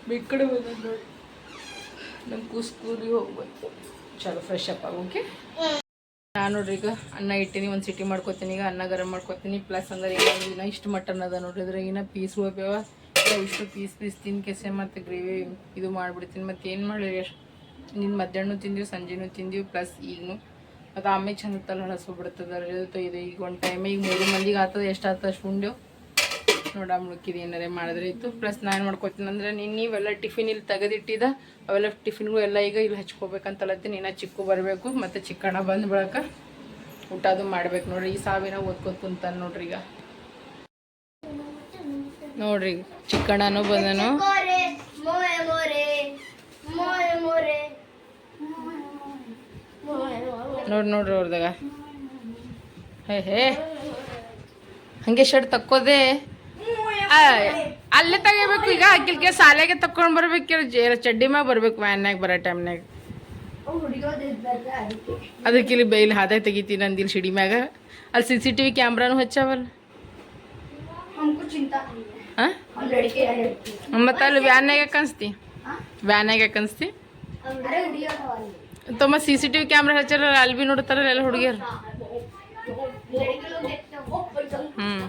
ಬಿಕ್ಕಡೆ ಕಡೆ ಬಂದ ನೋಡಿ. ಕೂಸ್ ಕೂದಿ ಹೋಗ್ಬೇಕು. ಚಲೋ ಫ್ರೆಶ್ ಅಪ್ ಆಗಿ ಓಕೆ ನಾನು ನೋಡ್ರಿ, ಈಗ ಅನ್ನ ಇಟ್ಟಿನಿ, ಒಂದು ಸಿಟಿ ಮಾಡ್ಕೋತೀನಿ, ಈಗ ಅನ್ನ ಗರಂ ಮಾಡ್ಕೊತೀನಿ. ಪ್ಲಸ್ ಅಂದ್ರೆ ಈಗ ಇನ್ನ ಇಷ್ಟು ಮಟನ್ ಅದ ನೋಡ್ರಿ. ಇನ್ನು ಪೀಸ್ ಹೋಗ್ಯಾವ ಇಷ್ಟು ಪೀಸ್ ಪೀಸ್ ತಿನ್ ಕೆಸೆ ಮತ್ತು ಗ್ರೇವಿ ಇದು ಮಾಡಿಬಿಡ್ತೀನಿ. ಮತ್ತು ಏನು ಮಾಡಿ ನಿನ್ನ ಮಧ್ಯಾಹ್ನ ತಿಂದೀವಿ ಸಂಜೆನೂ ತಿಂದೀವಿ ಪ್ಲಸ್ ಈಗನು. ಮತ್ತು ಆಮೇಲೆ ಚಂದ ತಲೆ ಹಳಸ್ಬಿಡ್ತದ ಇದು ಇದು. ಈಗ ಒಂದು ಟೈಮ್ ಈಗ ಮೂರು ಮಂದಿಗೆ ಆಗ್ತದೆ ಎಷ್ಟು ಆಗ್ತದೆ ಅಷ್ಟು ಉಂಡು. ನೋಡ ಮುಳುಕಿದ ಏನಾರೇ ಮಾಡಿದ್ರೆ ಇತ್ತು ಪ್ಲಸ್ ನಾನು ಏನು ಮಾಡ್ಕೊತೀನಿ ಅಂದ್ರೆ, ನೀನು ನೀವೆಲ್ಲ ಟಿಫಿನ್ ಇಲ್ಲಿ ತೆಗೆದಿಟ್ಟಿದ, ಅವೆಲ್ಲ ಟಿಫಿನ್ಗಳು ಎಲ್ಲ ಈಗ ಇಲ್ಲಿ ಹಚ್ಕೋಬೇಕಂತಲತ್ತೀನಿ ನೀನು ಚಿಕ್ಕು ಬರಬೇಕು, ಮತ್ತು ಚಿಕ್ಕಣ್ಣ ಬಂದು ಬಳಕ ಊಟ ಅದು ಮಾಡ್ಬೇಕು. ನೋಡ್ರಿ, ಈ ಸಾವಿನ ಓದ್ಕೊತ ಕುಂತಾನ ನೋಡ್ರಿ ಈಗ. ನೋಡ್ರಿ, ಚಿಕ್ಕಣ್ಣನೂ ಬಂದನು ಮೋರೆ ಮೋರೆ ಮೋರೆ ಮೋರೆ ಮೋರೆ ನೋಡಿ, ನೋಡ್ರಿ ಅವ್ರದಾಗ. ಹೇ ಹೇ. ಹಾಗೆ ಶರ್ಟ್ ತಕ್ಕೋದೆ. ಅಲ್ಲೇ ತೆಗಿಬೇಕು ಈಗ. ಅಕ್ಕಿಲ್ಗೆ ಸಾಲೆಗೆ ತಕ್ಕೊಂಡು ಬರ್ಬೇಕು. ಚಡ್ಡಿ ಮ್ಯಾಗ ಬರ್ಬೇಕು ವ್ಯಾನ್ನಾಗ ಬರೋ ಟೈಮ್ನಾಗ ಅದಕ್ಕೆ ಇಲ್ಲಿ ಬೈಲ್ ಹಾದಾಗ ತೆಗಿತೀನಿ ನಂದಿಲ್ ಸಿಡಿ ಮ್ಯಾಗ. ಅಲ್ಲಿ ಸಿ ಸಿ ಟಿ ವಿ ಕ್ಯಾಮ್ರಾನು ಹಚ್ಚಾವಲ್ಲ ಮತ್ತೆ ಅಲ್ಲಿ ವ್ಯಾನ್ಯಾಗ ಕನ್ಸ್ತಿ ವ್ಯಾನ್ನಾಗ ಕನ್ಸ್ತಿ ತಮ್ಮ C C T V camera ಹಚ್ಚಾರ, ಅಲ್ಲಿ ಬಿ ನೋಡ್ತಾರಲ್ಲ ಎಲ್ಲ ಹುಡುಗಿಯರು. ಹ್ಞೂ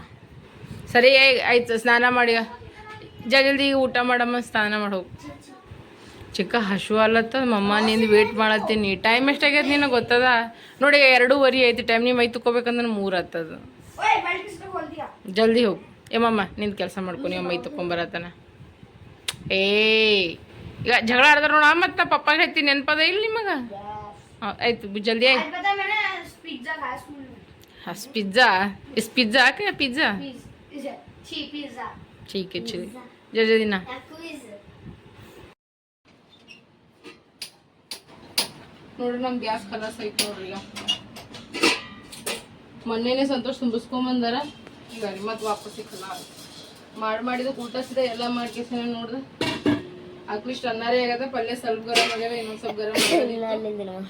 ಸರಿ ಆಯ್ತು, ಸ್ನಾನ ಮಾಡಿ. ಜಲ್ದಿ ಊಟ ಮಾಡಮ್ಮ, ಸ್ನಾನ ಮಾಡಿ. ಹೋಗು ಚಿಕ್ಕ ಹಸು ಅಲ್ಲತ್ತ, ಮಮ್ಮ ನಿಂದು ವೇಟ್ ಮಾಡತ್ತೀನಿ. ಟೈಮ್ ಎಷ್ಟಾಗ್ಯದ ನಿನಗೆ ಗೊತ್ತದ? ನೋಡಿ, ಎರಡೂವರೆ ಐತಿ ಟೈಮ್ ನೀವು ಮೈ ತುಕೋಬೇಕಂದ್ರೆ ಮೂರು ಆಗ್ತದ ಜಲ್ದಿ ಹೋಗು. ಏ, ಮಮ್ಮ, ನಿಂದು ಕೆಲಸ ಮಾಡ್ಕೊ, ನೀವು ಮೈ ತುಕೊಂಬರತ್ತನ ಏ ಈಗ ಜಗಳ ಆಡ್ದಾರ ನೋಡ ಮತ್ತೆ ಪಪ್ಪ ಹೇಳ್ತೀನಿ ನೆನಪದ ಇಲ್ಲ ನಿಮಗೆ ಹಾಂ ಆಯ್ತು ಬು- ಜಲ್ದಿ ಆಯ್ತು आज पता है मैंने पिज्जा खाया स्कूल में ಹಸ್ ಪಿಜ್ಜಾ ಇಸ್ ಪಿಜ್ಜಾ क्या पिज्जा पिज्जा पिज्जा छी पिज्जा ठीक है चलिए जल्दी जल्दी ना क्विज ನೋಡ್ರಿ ನಮ್ ಗ್ಯಾಸ್ ಕಲರ್ಸ್ ಐತಿ ನೋಡ್ರಿ ಈಗ ಮೊನ್ನೆನೆ ಸಂತೋಷ್ ತುಂಬಿಸ್ಕೊಂಬಂದಾರ ಈಗ ಮತ್ತೆ ವಾಪಸ್ ಕಲ ಮಾಡಿ ಮಾಡಿದ ಊಟ ಸಿದ ಎಲ್ಲ ಮಾಡ್ಕೇಸ ನೋಡ್ದೆ ಅಟ್ಲೀಸ್ಟ್ ಅನ್ನಾರೇ ಆಗದ ಪಲ್ಯ ಸ್ವಲ್ಪ ಗರಂ ಆಗ್ಯಾವ ಇನ್ನೊಂದು ಸ್ವಲ್ಪ ಗರಂ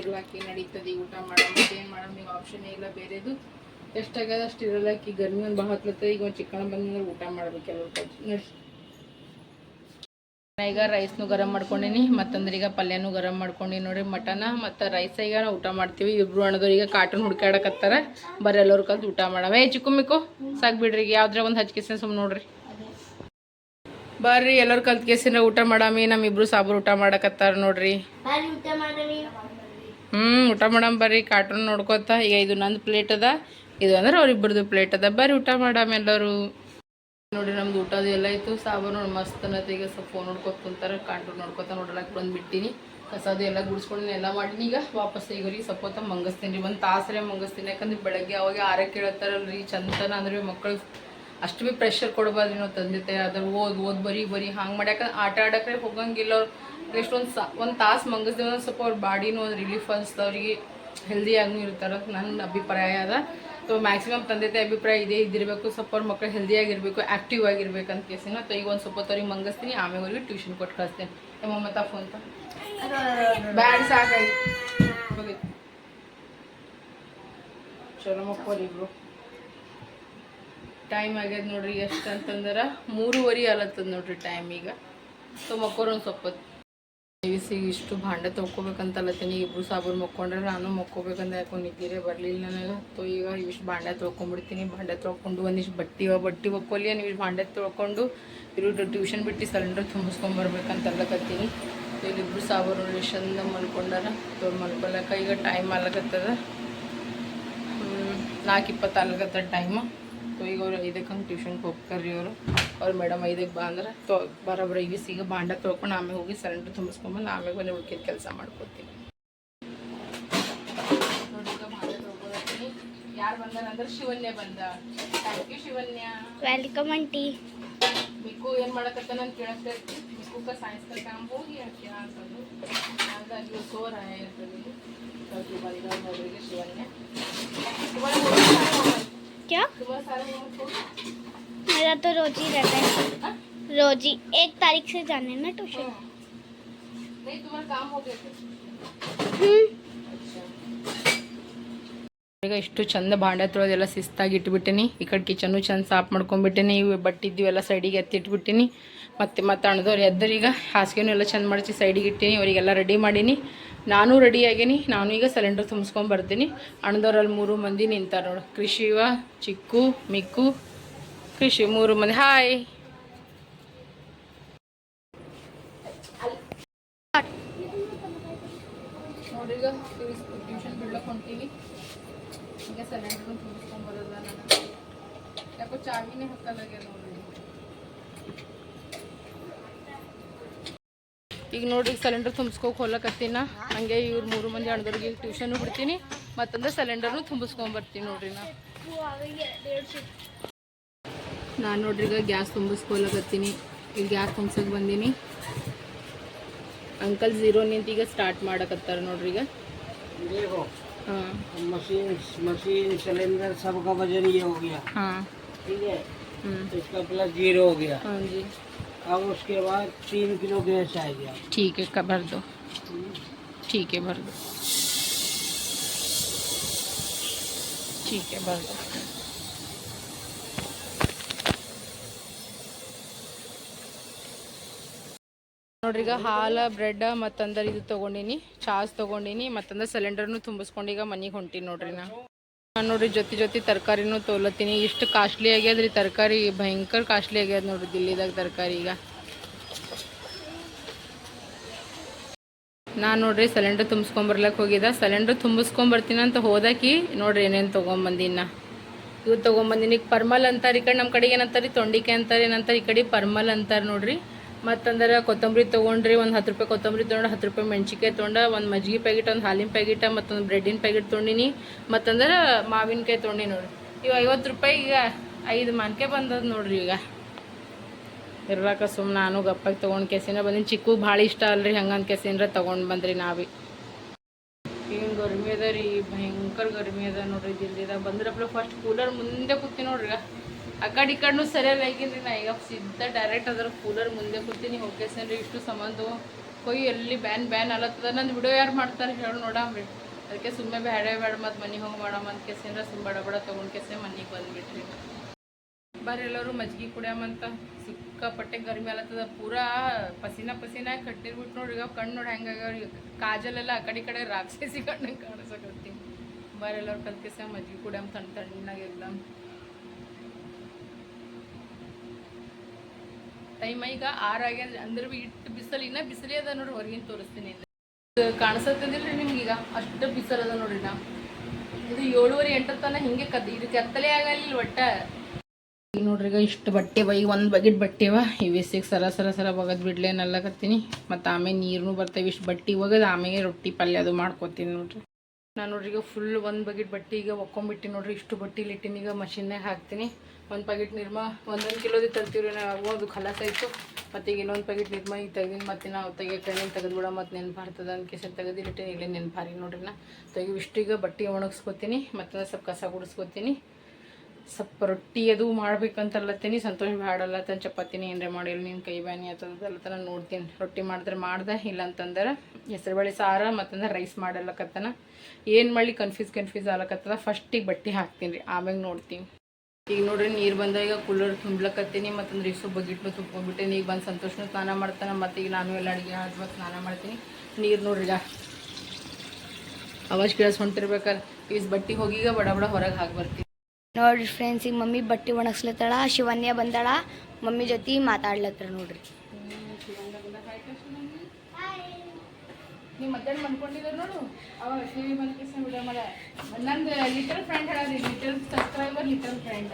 ಇರ್ಲಾಕಿ ನಡೀತದೆ ಈ ಊಟ ಮಾಡೋ ಮತ್ತೆ ಏನ್ ಮಾಡಮ್ ಈಗ ಆಪ್ಷನ್ ಇಲ್ಲ ಬೇರೆದು. ಎಷ್ಟಾಗ್ಯದ ಅಷ್ಟು ಇರಲಾಕಿ ಗರ್ಮಿ ಒಂದು ಭಾಳ ಹತ್ಲತ್ತದ ಈಗ ಒಂದು ಚಿಕನ್ ಬಂದ್ರೆ ಊಟ ಮಾಡ್ಬೇಕು ಎಲ್ಲರೂ ಈಗ ರೈಸ್ನು ಗರಂ ಮಾಡ್ಕೊಂಡಿನಿ ಮತ್ತಂದ್ರೆ ಈಗ ಪಲ್ಯನೂ ಗರಂ ಮಾಡ್ಕೊಂಡೀನಿ ನೋಡ್ರಿ. ಮಟನ ಮತ್ತು ರೈಸ್ ಈಗ ನಾವು ಊಟ ಮಾಡ್ತೀವಿ. ಇಬ್ರು ಅಣ್ಣದವ್ರು ಈಗ ಕಾಟನ್ ಹುಡ್ಕಾಡಕತ್ತಾರ ಎಲ್ಲರೂ ಕಲ್ತು ಊಟ ಮಾಡವ. ಏ ಚಿಕ್ಕು ಮಿಕ್ಕು ಸಾಕು ಬಿಡ್ರಿ ಈಗ ಯಾವ್ದ್ರ ಒಂದು ಹಚ್ಕೇಸಿನ ಸುಮ್ಮನೆ ನೋಡ್ರಿ. ಬರ್ರಿ ಎಲ್ಲರೂ ಕಲ್ತ್ ಕೇಸಿನ ಊಟ ಮಾಡಾಮಿ ಇಬ್ರು ಸಾಬ್ರು ಊಟ ಮಾಡಕತ್ತಾರ ನೋಡ್ರಿ. ಹ್ಮ್ ಊಟ ಮಾಡಲಿ ಹ್ಞೂ ಊಟ ಮಾಡಮ್ ಬರ್ರಿ ಕಾರ್ಟೂನ್ ನೋಡ್ಕೊತ. ಈಗ ಇದು ನಂದು ಪ್ಲೇಟ್ ಅದ. ಇದು ಅಂದ್ರೆ ಅವ್ರಿಬ್ರದ್ದು ಪ್ಲೇಟ್ ಅದ. ಬರ್ರಿ ಊಟ ಮಾಡಾಮ ಎಲ್ಲರೂ. ನೋಡ್ರಿ ನಮ್ದು ಊಟದ ಎಲ್ಲ ಇತ್ತು ಸಾಬರ್ ನೋಡಿ ಮಸ್ತ್ ಅನ್ನತ್ತೆ ಈಗ ಸ್ವಲ್ಪ ಫೋನ್ ನೋಡ್ಕೊತ ಕುಂತಾರ ಕಾರ್ಟೂನ್ ನೋಡ್ಕೊತ ನೋಡಲಕ್ಕೆ ಬಂದು ಬಿಟ್ಟಿನಿ ಕಸದು ಎಲ್ಲ ಗುಡಿಸ್ಕೊಂಡು ಎಲ್ಲ ಮಾಡೀನಿ ಈಗ ವಾಪಸ್ ಈಗ ಹೊತ್ತ ಮಂಗಸ್ತೀನಿ ರೀ ಒಂದು ತಾಸ್ರೆ ಮಂಗಸ್ತೀನಿ. ಯಾಕಂದ್ರೆ ಬೆಳಗ್ಗೆ ಅವಾಗ ಆರಕ್ಕೆ ಕೇಳತ್ತಾರಲ್ರಿ. ಚಂದನ ಅಂದ್ರೆ ಮಕ್ಕಳು ಅಷ್ಟು ಭೀ ಪ್ರೆಷರ್ ಕೊಡಬಾರ್ದು ನಾವು ತಂದೆ ತಾಯಿ ಅದ್ರ ಓದ್ ಓದ್ ಬರೀ ಬರೀ ಹಂಗೆ ಮಾಡಿ ಯಾಕಂದ್ರೆ ಆಟ ಆಡಕ್ಕೆ ಹೋಗಂಗಿಲ್ಲ ಅವ್ರು. ಎಷ್ಟೊಂದು ಸಾ, ಒಂದು ತಾಸು ಮಂಗಸ್ದೇವ ಒಂದು ಸ್ವಲ್ಪ ಅವ್ರ ಬಾಡಿನೂ ಒಂದು ರಿಲೀಫ್ ಅನ್ಸ್ತು ಅವ್ರಿಗೆ. ಹೆಲ್ದಿಯಾಗೂ ಇರ್ತಾರೆ ನನ್ನ ಅಭಿಪ್ರಾಯ ಅದ. ಸೊ ಮ್ಯಾಕ್ಸಿಮಮ್ ತಂದೆ ತಾಯಿ ಅಭಿಪ್ರಾಯ ಇದೇ ಇದ್ದಿರಬೇಕು, ಸ್ವಲ್ಪ ಅವ್ರ ಮಕ್ಕಳು ಹೆಲ್ದಿಯಾಗಿರ್ಬೇಕು ಆ್ಯಕ್ಟಿವ್ ಆಗಿರ್ಬೇಕು ಅಂತ ಕೇಸಿನ ಸೊ ಈಗ ಒಂದು ಸ್ವಲ್ಪ ಅವ್ರಿಗೆ ಮಂಗಸ್ತೀನಿ, ಆಮೇಲೆ ಅವ್ರಿಗೆ ಟ್ಯೂಷನ್ ಕೊಟ್ಟು ಕಳಿಸ್ತೇನೆ. ನಮ್ಮ ಮತ್ತ ಫೋನ್ ತ ಬ್ಯಾಡ್ ಸಾಕಾಯ್ತು. ಚಲೋ ಮಕ್ಕಳು ಟೈಮ್ ಆಗ್ಯದ ನೋಡ್ರಿ ಎಷ್ಟು ಅಂತಂದ್ರೆ? ಮೂರುವರೆ ಅಲತ್ತದ ನೋಡ್ರಿ ಟೈಮ್ ಈಗ. ಸೊ ಮಕ್ಕೋರು ಒಂದು ಸ್ವಲ್ಪ ಬೇವಿಸಿಗೆ ಇಷ್ಟು ಭಾಂಡೆ ತೊಳ್ಕೊಬೇಕಂತಲತ್ತೀನಿ. ಇಬ್ರು ಸಾಬೂರು ಮಕ್ಕೊಂಡ್ರೆ ನಾನು ಮಕ್ಕೋಬೇಕಂತ ಯಾಕೋ ನಿದ್ದಿರೇ ಬರಲಿಲ್ಲ ನನಗೆ. ಸೊ ಈಗ ಇಷ್ಟು ಭಾಂಡೆ ತೊಳ್ಕೊಂಡ್ಬಿಡ್ತೀನಿ ಭಾಂಡೆ ತೊಳ್ಕೊಂಡು ಒಂದಿಷ್ಟು ಬಟ್ಟೆ ಬಟ್ಟಿ ಬಟ್ಟೆ ಒಕ್ಕೊಲಿ ನೀವು ಭಾಂಡೆ ತೊಳ್ಕೊಂಡು ಇರು ಟ್ಯೂಷನ್ ಬಿಟ್ಟು ಸಿಲಿಂಡರ್ ತುಂಬಿಸ್ಕೊಂಬರ್ಬೇಕಂತಲ್ಲಕತ್ತೀನಿ ಸೊ ಇಲ್ಲಿಬ್ರು ಸಾಬ್ರು ಚಂದ ಮಲ್ಕೊಂಡಾರ. ತೋರ್ ಮಲ್ಕೊಳಕ ಈಗ ಟೈಮ್ ಆಗ್ಲಕತ್ತದ ನಾಲ್ಕು ಇಪ್ಪತ್ತು ಆಗ್ಲಕತ್ತದ ಟೈಮು तो ट्यूशन हो और मैडम बंद्र तो बराबर बंड तक आम होंगे सरे तुम्सको आम उल्स मोती शिवन्या बंदा। Thank you Shivanya. Welcome aunty मिकू एन मडकतन अंत केळस्ते मिकू का साइंस क्या तुम्हारा सारा होमवर्क हो गया? मेरा तो रोज ही रहता है हाँ? रोज ही एक तारीख से जाने ना ट्यूशन नहीं तुम्हारा काम हो गया थे ಈಗ ಇಷ್ಟು ಚಂದ ಬಾಂಡೆ ತೊಳೆದೆಲ್ಲ ಶಿಸ್ತಾಗಿ ಇಟ್ಬಿಟ್ಟಿನಿ ಈ ಕಡೆ ಕಿಚನ್ನು ಚಂದ ಸಾಫ್ ಮಾಡ್ಕೊಂಡ್ಬಿಟ್ಟಿನಿ ಇವು ಬಟ್ಟೆ ಇದ್ದಿವೆಲ್ಲ ಸೈಡಿಗೆ ಎತ್ತಿ ಇಟ್ಬಿಟ್ಟಿನಿ ಮತ್ತೆ ಮತ್ತೆ ಅಣದವ್ರು ಎದ್ದರು ಈಗ ಹಾಸಿಗೆನೂ ಎಲ್ಲ ಚಂದ ಮಾಡಿಸಿ ಸೈಡಿಗೆ ಇಟ್ಟಿನಿ ಅವರಿಗೆಲ್ಲ ರೆಡಿ ಮಾಡೀನಿ ನಾನು ರೆಡಿ ಆಗೇನಿ. ನಾನು ಈಗ ಸಿಲಿಂಡರ್ ತುಂಬಿಸ್ಕೊಂಡ್ ಬರ್ತೀನಿ. ಅಣ್ಣದವ್ರಲ್ಲಿ ಮೂರು ಮಂದಿ ನಿಂತಾರೆ ನೋಡು. ಕೃಷಿವ ಚಿಕ್ಕು, ಮಿಕ್ಕು. ಕೃಷಿ ಮೂರು ಮಂದಿ. ಹಾಯ್ ನೋಡಿ ಈಗ ಟ್ಯೂಷನ್ ಬಿಡ್ಲಕ್ಕೆ ಹೊಂಟೀವಿ ಈಗ ಸಿಲಿಂಡರ್ ತುಂಬಿಸ್ಕೊಂಡ್ ಬರೋದ ನಾನು. ಯಾಕೋ ಚಾವಿನೇ ಹತ್ತಲಾಗೆ ನೋಡ್ರಿ ಈಗ ನೋಡ್ರಿ ಸಿಲಿಂಡರ್ ತುಂಬಿಸ್ಕೋಕ್ ಹೋಗ್ಲಕತ್ತೀನ ಹಂಗೆ ಇವ್ರು ಮೂರು ಮಂದಿ ಅಣ್ಣದವ್ರಿಗೆ ಟ್ಯೂಷನ್ ಬಿಡ್ತೀನಿ ಮತ್ತಂದ್ರೆ ಸಿಲಿಂಡರ್ನು ತುಂಬಿಸ್ಕೊಂಬರ್ತೀನಿ ನೋಡ್ರಿ ನಾ ನಾನು ನೋಡ್ರಿ ಈಗ ಗ್ಯಾಸ್ ತುಂಬಿಸ್ಕೊಲಕತ್ತೀನಿ ಈಗ ಗ್ಯಾಸ್ ತುಂಬ್ಸಕ್ ಬಂದೀನಿ ಅಂಕಲ್ ಝೀರೋ ನಿಂತ ಈಗ ಸ್ಟಾರ್ಟ್ ಮಾಡಕತ್ತಾರ ನೋಡ್ರಿ ಈಗ देखो ಹಾಂ मशीन मशीन सिलेंडर सबका वजन ये हो गया ಹಾಂ ठीक है ಹ್ಞೂ इसका प्लस जीरो हो गया हाँ जी अब उसके बाद तीन किलो गैस आ गया ठीक है का भर दो ठीक है भर दो ठीक है भर दो ನೋಡ್ರಿ ಈಗ ಹಾಲ ಬ್ರೆಡ್ ಮತ್ತಂದ್ರೆ ಇದು ತೊಗೊಂಡಿನಿ ಚಾಸ್ ತೊಗೊಂಡಿನಿ ಮತ್ತಂದ್ರೆ ಸಿಲಿಂಡರ್ನು ತುಂಬಿಸ್ಕೊಂಡು ಈಗ ಮನೆಗೆ ಹೊಂಟೀನಿ ನೋಡ್ರಿ ನಾ ನಾನು ನೋಡ್ರಿ, ಜೊತೆ ಜೊತೆ ತರಕಾರಿನೂ ತೋಲತ್ತೀನಿ ಇಷ್ಟು ಕಾಸ್ಟ್ಲಿ ಆಗ್ಯದ್ರಿ ತರಕಾರಿ, ಭಯಂಕರ ಕಾಸ್ಟ್ಲಿ ಆಗ್ಯದ ನೋಡ್ರಿ ದಿಲ್ಲಿದಾಗ ತರಕಾರಿ ಈಗ. ನಾನು ನೋಡ್ರಿ ಸಿಲಿಂಡರ್ ತುಂಬಿಸ್ಕೊಂಬರ್ಲಕ್ಕೆ ಹೋಗಿದ್ದ. ಸಿಲಿಂಡರ್ ತುಂಬಿಸ್ಕೊಂಬರ್ತೀನಿ ಅಂತ ಹೋದಾಕಿ ನೋಡ್ರಿ ಏನೇನು ತೊಗೊಂಬಂದಿನ ಇವು ತೊಗೊಂಬಂದಿನಿ. ಈಗ ಪರ್ಮಲ್ ಅಂತಾರೆ ಈ ಕಡೆ ನಮ್ಮ ಕಡೆಗೆ ಏನಂತಾರೆ? ತೊಂಡಿಕೆ ಅಂತಾರೆ ಏನಂತಾರೆ? ಈ ಕಡೆ ಪರ್ಮಲ್ ಅಂತಾರೆ ನೋಡ್ರಿ. ಮತ್ತಂದ್ರೆ ಕೊತ್ತಂಬರಿ ತೊಗೊಂಡ್ರಿ, ಒಂದು ಹತ್ತು ರೂಪಾಯಿ ಕೊತ್ತಂಬರಿ ತೊಗೊಂಡು ಹತ್ತು ರೂಪಾಯಿ ಮೆಣ್ಸಿಕಾಯಿ ತೊಗೊಂಡ, ಒಂದು ಮಜ್ಜಿಗೆ ಪ್ಯಾಕೆಟ್, ಒಂದು ಹಾಲಿನ ಪ್ಯಾಕೆಟ್, ಮತ್ತೊಂದು ಬ್ರೆಡ್ಡಿನ ಪ್ಯಾಕೆಟ್ ತೊಗೊಂಡಿನಿ. ಮತ್ತಂದ್ರೆ ಮಾವಿನಕಾಯಿ ತೊಗೊಂಡಿ ನೋಡ್ರಿ. ಇವು ಐವತ್ತು ರೂಪಾಯಿ ಈಗ ಐದು ಮಾನ್ಕಾಯಿ ಬಂದದ ನೋಡ್ರಿ ಈಗ. ಇರ್ಲಾಕ ಸುಮ್ ನಾನು ಗಪ್ಪಾಗಿ ತೊಗೊಂಡು ಕೆಸಿನ ಬಂದಿನಿ. ಚಿಕ್ಕು ಭಾಳ ಇಷ್ಟ ಅಲ್ರಿ, ಹಂಗಂದು ಕೆಸಿನ್ರ ತೊಗೊಂಡು ಬಂದ್ರಿ ನಾವಿ. ಏನು ಗರ್ಮಿ ಅದ ರೀ, ಭಯಂಕರ ಗರ್ಮಿ ಅದ ನೋಡ್ರಿ ಬಂದ್ರಪ್ಪ ಫಸ್ಟ್ ಕೂಲರ್ ಮುಂದೆ ಕೂತಿ ನೋಡ್ರಿ ಆ ಕಡೆ ಈ ಕಡೆನೂ ಸರಿಯಾಗಿ ಆಗಿನ್ರಿ ನಾ ಈಗ ಸಿದ್ಧ ಡೈರೆಕ್ಟ್ ಅದ್ರ ಕೂಲರ್ ಮುಂದೆ ಕೂತೀನಿ ಹೋಗ್ಕೇಸನ್ರಿ ಇಷ್ಟು ಸಂಬಂಧ ಕೊಯ್ ಎಲ್ಲಿ ಬ್ಯಾನ್ ಬ್ಯಾನ್ ಅಲತ್ತದ. ನಂದು ವಿಡಿಯೋ ಯಾರು ಮಾಡ್ತಾರೆ ಹೇಳಿ ನೋಡಮ್ರಿ ಅದಕ್ಕೆ ಸುಮ್ಮನೆ ಬೇಡ ಬೇಡ, ಮತ್ತು ಮನೆ ಹೋಗಿ ಮಾಡಮ್ಮ ಅಂತ ಕೆಸಿನ್ರ ಸುಮ್ಮ ಬಡ ಬಡ ತೊಗೊಂಡು ಕೆಸೆ ಮನೆಗೆ ಬಂದ್ಬಿಟ್ರಿ ಬರ್ರಿ ಎಲ್ಲರೂ ಮಜ್ಜಿಗೆ ಕುಡಿಯಮ್ಮಂತ ಸಿಕ್ಕಾಪಟ್ಟೆ ಗರ್ಮಿ ಅಲತ್ತದ. ಪೂರಾ ಪಸಿನ ಪಸಿನ ಕಟ್ಟಿರ್ಬಿಟ್ಟು ನೋಡ್ರಿ ಈಗ ಕಣ್ಣು ನೋಡಿ ಈಗ ಕಾಜಲೆಲ್ಲ ಆ ಕಡೆ ಈ ಕಡೆ ರಾಕ್ಷಸಿ ಕಣ್ಣಂಗೆ ಕಾಣಿಸಕತ್ತೀನಿ ಬರ್ರಿ ಎಲ್ಲರೂ ಕಲ್ಕೆಸ ಮಜ್ಜಿಗೆ ಕುಡಿಯಮ್ ತಣ್ಣ ತಣ್ಣಾಗಿರ್ಲ ಟೈಮ್ ಈಗ ಆರು ಆಗ್ಯದ ಅಂದ್ರೆ ಬಿ ಇಟ್ಟು ಬಿಸಿಲು ಇನ್ನೂ ಬಿಸಿಲೇ ಅದ ನೋಡ್ರಿ ಹೊರಗಿನ ತೋರಿಸ್ತೀನಿ ಕಾಣಿಸತ್ತದಿಲ್ರಿ ನಿಮ್ಗೆ ಈಗ ಅಷ್ಟು ಬಿಸಿಲು ಅದ ನೋಡ್ರಿ ನಾ ಇದು ಏಳುವರೆ ಎಂಟು ತನ ಹಿಂಗೆ ಕದ್ ಇದು ಕೆತ್ತಲೇ ಆಗಲಿಲ್ಲ ಒಟ್ಟ. ನೋಡ್ರಿ ಈಗ ಇಷ್ಟು ಬಟ್ಟೆ ಈಗ ಒಂದು ಬಗೆಟ್ ಬಟ್ಟೆವ ಇವಿಸಿಗೆ ಸರ ಸರ ಸರ ಒಗದ್ ಬಿಡ್ಲೆ ನಲ್ಲಕತ್ತೀನಿ ಮತ್ತು ಆಮೇಲೆ ನೀರು ಬರ್ತವೆ. ಇಷ್ಟು ಬಟ್ಟೆ ಒಗದು ಆಮೇಲೆ ರೊಟ್ಟಿ ಪಲ್ಯ ಅದು ಮಾಡ್ಕೊತೀನಿ ನೋಡ್ರಿ. ನಾನು ನೋಡ್ರಿ ಈಗ ಫುಲ್ ಒಂದು ಬಗೆಟ್ ಬಟ್ಟೆ ಈಗ ಒಕ್ಕೊಂಬಿಟ್ಟು ನೋಡ್ರಿ. ಇಷ್ಟು ಬಟ್ಟೆ ಲಿಟ್ಟಿನ ಈಗ ಮಷಿನ್ನಾಗ ಹಾಕ್ತೀನಿ. ಒಂದು ಪ್ಯಾಕೆಟ್ ನಿರ್ಮ, ಒಂದೊಂದು ಕಿಲೋದಿ ತರ್ತೀವಿ ರೀ ನಾವು ಅದು ಖಲಾಸ ಆಯಿತು. ಮತ್ತು ಈಗ ಇನ್ನೊಂದು ಪ್ಯಾಕೆಟ್ ನಿರ್ಮ ಈಗ ತೆಗ್ದಿನ ಮತ್ತೆ ನಾವು ತೆಗಿಯೋಕೆ ತೆಗೆದು ತೆಗೆದ್ಬಿಡ ಮತ್ತು ನೆನಪು ಬರ್ತದ ಅಂತ ಕೇಸ ಇಲ್ಲಿ ನೆನಪಾರಿ ನೋಡ್ರಿ ನಾ. ತೆಗಿ ಇಷ್ಟೀಗ ಬಟ್ಟೆ ಒಣಗಿಸ್ಕೊತೀನಿ, ಮತ್ತು ಸ್ವಲ್ಪ ಕಸ ಗುಡಿಸ್ಕೊತೀನಿ. ಸ್ವಲ್ಪ ರೊಟ್ಟಿ ಅದು ಮಾಡ್ಬೇಕಂತಲ್ಲತ್ತೀನಿ, ಸಂತೋಷ ಬ್ಯಾಡಲ್ಲತ್ತನ ಚಪಾತಿನಿ ಏನರ ಮಾಡಿಲ್ಲ ನೀನು ಕೈ ಬ್ಯಾನಿ ಆತದಲ್ಲತನ ನೋಡ್ತೀನಿ. ರೊಟ್ಟಿ ಮಾಡಿದ್ರೆ ಮಾಡ್ದೆ ಇಲ್ಲ ಅಂತಂದ್ರೆ ಹೆಸರುಬೇಳೆ ಸಾರ ಮತ್ತಂದ್ರೆ ರೈಸ್ ಮಾಡಲ್ಲಕತ್ತನ. ಏನು ಮಾಡಲಿ ಕನ್ಫ್ಯೂಸ್ ಕನ್ಫ್ಯೂಸ್ ಆಗ್ಲಕತ್ತದ. ಫಸ್ಟಿಗೆ ಬಟ್ಟೆ ಹಾಕ್ತೀನಿ ರೀ ಆಮೇಲೆ ನೋಡ್ತೀನಿ. ಈಗ ನೋಡ್ರಿ ನೀರು ಬಂದ ಈಗ ಕೂಲರ್ ತುಂಬ್ಲಕತ್ತೀನಿ ಮತ್ತೊಂದು ಇಷ್ಟು ಬಗಿಟ್ನು ತುಂಬ್ಕೊಂಡ್ಬಿಟ್ಟೇನಿ. ಈಗ ಬಂದು ಸಂತೋಷನೂ ಸ್ನಾನ ಮಾಡ್ತಾನೆ ಮತ್ತು ಈಗ ನಾನು ಎಲ್ಲ ಅಡುಗೆ ಆದ್ವಾಗ ಸ್ನಾನ ಮಾಡ್ತೀನಿ. ನೀರು ನೋಡ್ರಿ ಈಗ. ಅವಾಜ್ ಕೇಳಿಸ್ ಹೊಂಟಿರ್ಬೇಕಾರೆ. ಈಸ್ ಬಟ್ಟೆ ಹೋಗಿ ಈಗ ಬಡ ಬಡ ಹೊರಗೆ ಹಾಕಿ ಬರ್ತೀನಿ. ನೋಡ್ರಿ ಫ್ರೆಂಡ್ಸ್ ಈಗ ಮಮ್ಮಿ ಬಟ್ಟೆ ಒಣಗಿಸ್ಲತ್ತಾಳ ಶಿವನ್ಯ ಬಂದಾಳ ಮಮ್ಮಿ ಜೊತೆ ಮಾತಾಡ್ಲತ್ತರ ನೋಡ್ರಿ. ನೀವು ಮಧ್ಯಾಹ್ನ ಮಾಡ್ಕೊಂಡಿದ್ರು ನೋಡು. ಅವಾಗ ಟಿವಿ ಮಲ್ಕೃಷ್ಣ ವಿಡಿಯೋ ಮಾಡ. ನಂದು ಲಿಟಲ್ ಫ್ರೆಂಡ್ ಹೇಳಿ ಲಿಟಲ್ ಸಬ್ಸ್ಕ್ರೈಬರ್ ಲಿಟಲ್ ಫ್ರೆಂಡ್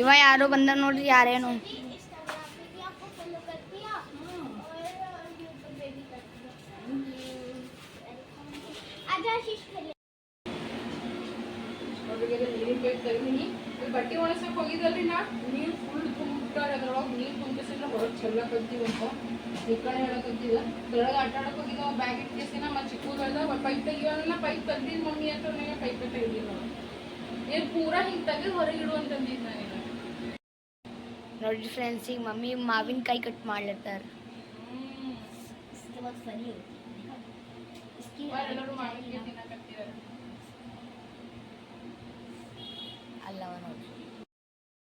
ಇವ ಯಾರೋ ಬಂದ ನೋಡ್ರಿ ಯಾರೇನು? ಬಟ್ಟೆ ಒಣಸಕ್ಕೆ ಹೋಗಿದ್ದಲ್ರಿ ನಾ? ನೀರು ಫುಲ್ ತುಂಬ ಅದ್ರೊಳಗೆ ನೀರು ತುಂಬಿಸಿದ್ರೆ ಹೊರಗೆ ಚೆಲ್ಲಕತ್ತೀವಿ ಅಂತ ಹೇಳಕತ್ತಿಲ್ಲ ಆಟ ಹೋಗಿದ್ದ ಬ್ಯಾಗ್ ಮತ್ತು ಚಿಕ್ಕ ಪೈಪ್ ತೆಗಿಯೋಣ ಪೈಪ್ ತೆಗ್ದಿದ್ದು ಮಮ್ಮಿ ಅಂತ ನನಗೆ ಪೈಪ್ ತೆಗ್ದಿಲ್ಲ ಏನು ಪೂರಾ ಹಿಂಗೆ ತೆಗೆದು ಹೊರಗೆ ಇಡು ಅಂತಂದಿದ್ದು ನನಗೆ ನೋಡ್ರಿ ಫ್ರೆಂಡ್ಸ್ ಈಗ ಮಮ್ಮಿ ಮಾವಿನಕಾಯಿ ಕಟ್ ಮಾಡ್ಲತ್ತಾರ. ಎಲ್ಲರೂ ಮಾಡಿ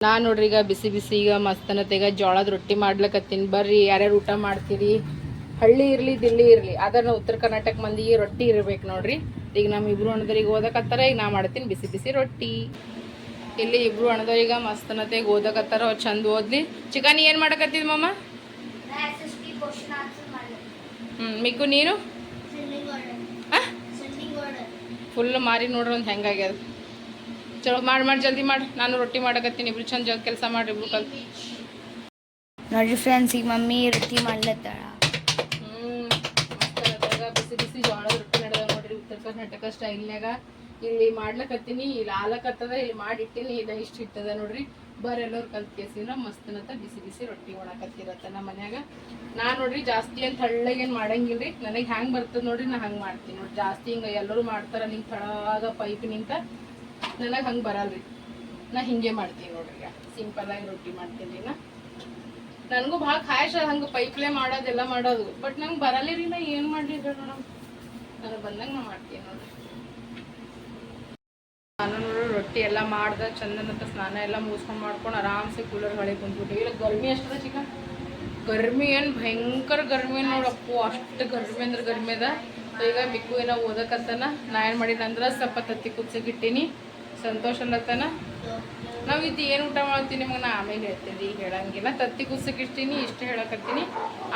ನಾನು ನೋಡ್ರಿ ಈಗ ಬಿಸಿ ಬಿಸಿ ಈಗ ಮಸ್ತನತೆಗ ಜೋಳದ ರೊಟ್ಟಿ ಮಾಡ್ಲಕತ್ತೀನಿ. ಬರ್ರಿ ಯಾರ್ಯಾರು ಊಟ ಮಾಡ್ತೀರಿ? ಹಳ್ಳಿ ಇರಲಿ ದಿಲ್ಲಿ ಇರಲಿ. ಆದ್ರೆ ನಾವು ಉತ್ತರ ಕರ್ನಾಟಕ ಮಂದಿಗೆ ರೊಟ್ಟಿ ಇರ್ಬೇಕು ನೋಡ್ರಿ. ಈಗ ನಮ್ಮ ಇಬ್ರು ಅಣ್ಣದವ್ರಿಗೆ ಓದಕತ್ತಾರ ಈಗ ನಾ ಮಾಡ್ತೀನಿ ಬಿಸಿ ಬಿಸಿ ರೊಟ್ಟಿ. ಇಲ್ಲಿ ಇಬ್ರು ಅಣ್ಣದವ್ರೀಗ ಮಸ್ತನತೆಗೆ ಓದಕತ್ತಾರ ಅವ್ರು ಚಂದ ಓದ್ಲಿ. ಚಿಕನ್ ಏನು ಮಾಡಕತ್ತಿದ್ ಮಮ್ಮ ಹ್ಞೂ ಮಿಕ್ಕು ನೀನು? ಫುಲ್ ಮಾರಿ ನೋಡ್ರಿ ಒಂದು ಹೆಂಗಾಗ್ಯದ ಚಲೋ ಮಾಡಿ ಮಾಡಿ ಜಲ್ದಿ ಮಾಡಿ. ನಾನು ರೊಟ್ಟಿ ಮಾಡಕತ್ತೀನಿ. ಇಬ್ರು ಚಂದ ಜಲ್ದಿ ಕೆಲಸ ಮಾಡ್ರಿ ಇಬ್ರು ಕಲ್ತು. ನೋಡ್ರಿ ಫ್ರೆಂಡ್ಸ್ ಈಗ ಮಮ್ಮಿ ರೊಟ್ಟಿ ಮಾಡ್ಲತ್ತಾಳ. ಬಿಸಿ ಬಿಸಿ ಜೋಳದ ರೊಟ್ಟಿ ನಡೆದ ನೋಡ್ರಿ. ಉತ್ತರ ಕರ್ನಾಟಕ ಸ್ಟೈಲ್ನಾಗ ಇಲ್ಲಿ ಮಾಡ್ಲಕತ್ತೀನಿ. ಇಲ್ಲಿ ಆಲಕತ್ತದ ಇಲ್ಲಿ ಮಾಡಿಟ್ಟಿನಿ ಇಲ್ಲ ಇಷ್ಟು ಇಟ್ಟದ ನೋಡ್ರಿ. ಬರ್ ಎಲ್ಲರೂ ಕಲ್ತ್ ಕೇಸಿನ ಮಸ್ತನತ್ತ ಬಿಸಿ ಬಿಸಿ ರೊಟ್ಟಿ ಮಾಡಕತ್ತಿರತ್ತ ನಮ್ಮ ಮನ್ಯಾಗ. ನಾ ನೋಡ್ರಿ ಜಾಸ್ತಿ ಅಂತ ಹಳ್ಳಗೇನು ಮಾಡಂಗಿಲ್ರಿ. ನನಗೆ ಹ್ಯಾಂಗೆ ಬರ್ತದ ನೋಡ್ರಿ ನಾ ಹಂಗೆ ಮಾಡ್ತೀನಿ ನೋಡ್ರಿ. ಜಾಸ್ತಿ ಹಿಂಗೆ ಎಲ್ಲರೂ ಮಾಡ್ತಾರ ನಿಂಗೆ ತಳಾಗ ಪೈಪ್ ನಿಂತ. ನನಗೆ ಹಂಗೆ ಬರಲ್ರಿ. ನಾ ಹಿಂಗೆ ಮಾಡ್ತೀನಿ ನೋಡ್ರಿ ಸಿಂಪಲ್ ಆಗಿ ರೊಟ್ಟಿ ಮಾಡ್ತೀನಿ ನಾ. ನನಗೂ ಭಾಳ ಖಾಯಶ ಹಂಗೆ ಪೈಪ್ಲೆ ಮಾಡೋದೆಲ್ಲ ಮಾಡೋದು ಬಟ್ ನಂಗೆ ಬರಲ್ಲ ನಾ, ಏನು ಮಾಡಲಿ ನೋಡಮ್. ನನಗೆ ಬಂದಂಗೆ ನಾ ಮಾಡ್ತೀನಿ ನೋಡ್ರಿ. ನಾನು ನೋಡ್ರಿ ರೊಟ್ಟಿ ಎಲ್ಲ ಮಾಡ್ದೆ ಚಂದನಂತ ಸ್ನಾನ ಎಲ್ಲ ಮುಗಿಸ್ಕೊಂಡು ಮಾಡ್ಕೊಂಡು ಆರಾಮ್ಸೆ ಕೂಲರ್ ಹೊಳೆ ಕುಂತ್ಬಿಟ್ಟು. ಇಲ್ಲ, ಗರ್ಮಿ ಅಷ್ಟದ ಚಿಕ್ಕ? ಗರ್ಮಿ ಏನು ಭಯಂಕರ ಗರ್ಮಿ ನೋಡಪ್ಪು. ಅಷ್ಟು ಗರ್ಮಿ ಅಂದ್ರೆ ಗರ್ಮಿ ಅದ. ಈಗ ಮಿಕ್ಕು ಏನೋ ಓದಕ್ಕಂತನ ನಾ ಏನು ಮಾಡೀನಿ ಅಂದ್ರೆ ಸ್ವಲ್ಪ ತತ್ತಿ ಕುದ್ಸಕ್ಕಿಟ್ಟೀನಿ ಸಂತೋಷ ಅಲ್ಲತ್ತಾನ ನಾವು ಇದು ಏನು ಊಟ ಮಾಡ್ತೀನಿ ನಿಮಗೆ ನಾ ಆಮೇಲೆ ಹೇಳ್ತೀನಿ ಈಗ ಹೇಳಂಗಿಲ್ಲ. ತತ್ತಿ ಕುದ್ಸಕ್ಕಿಡ್ತೀನಿ ಇಷ್ಟು ಹೇಳಕತ್ತೀನಿ.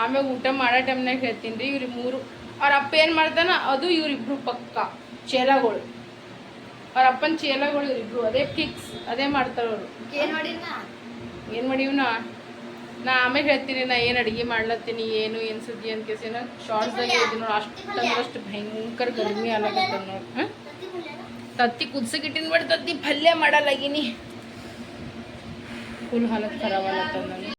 ಆಮೇಲೆ ಊಟ ಮಾಡೋ ಟೈಮ್ನಾಗ ಹೇಳ್ತೀನಿ ರೀ ಇವ್ರಿಗೆ ಮೂರು. ಅವ್ರ ಅಪ್ಪ ಏನು ಮಾಡ್ತಾನ? ಅದು ಇವ್ರಿಬ್ರು ಪಕ್ಕ ಚೇಲಗಳು. ಅವ್ರ ಅಪ್ಪನ ಚೇಲಗಳು ಇವ್ರಿಬ್ರು ಅದೇ ಫಿಕ್ಸ್ ಅದೇ ಮಾಡ್ತಾರ ಅವರು. ಏನ್ ಮಾಡೀವ್ನ? ನಾ ಆಮೇಲೆ ಹೇಳ್ತೀನಿ ನಾ ಏನು ಅಡುಗೆ ಮಾಡ್ಲತ್ತೀನಿ ಏನು ಏನು ಸುದ್ದಿ ಅಂತ ಕೇಸಿನ ಶಾರ್ಟ್ಸ್ದಾಗ ಹೇಳ್ತೀನಿ ನೋಡಿ ಅಷ್ಟು ಅಷ್ಟು ಭಯಂಕರ ಗರ್ಮಿ ಆಗತ್ತದ ನೋಡಿ. ಹಾಂ ತತ್ತಿ ಕುದ್ಸಕ್ಕಿಟ್ಟಿನ ಬಟ್ ತತ್ತಿ ಪಲ್ಯ ಮಾಡಲಾಗಿನಿ. ಫುಲ್ ಹಾಲತ್ ಖರಾಬ್ ಆಗತ್ತದ ನನಗೆ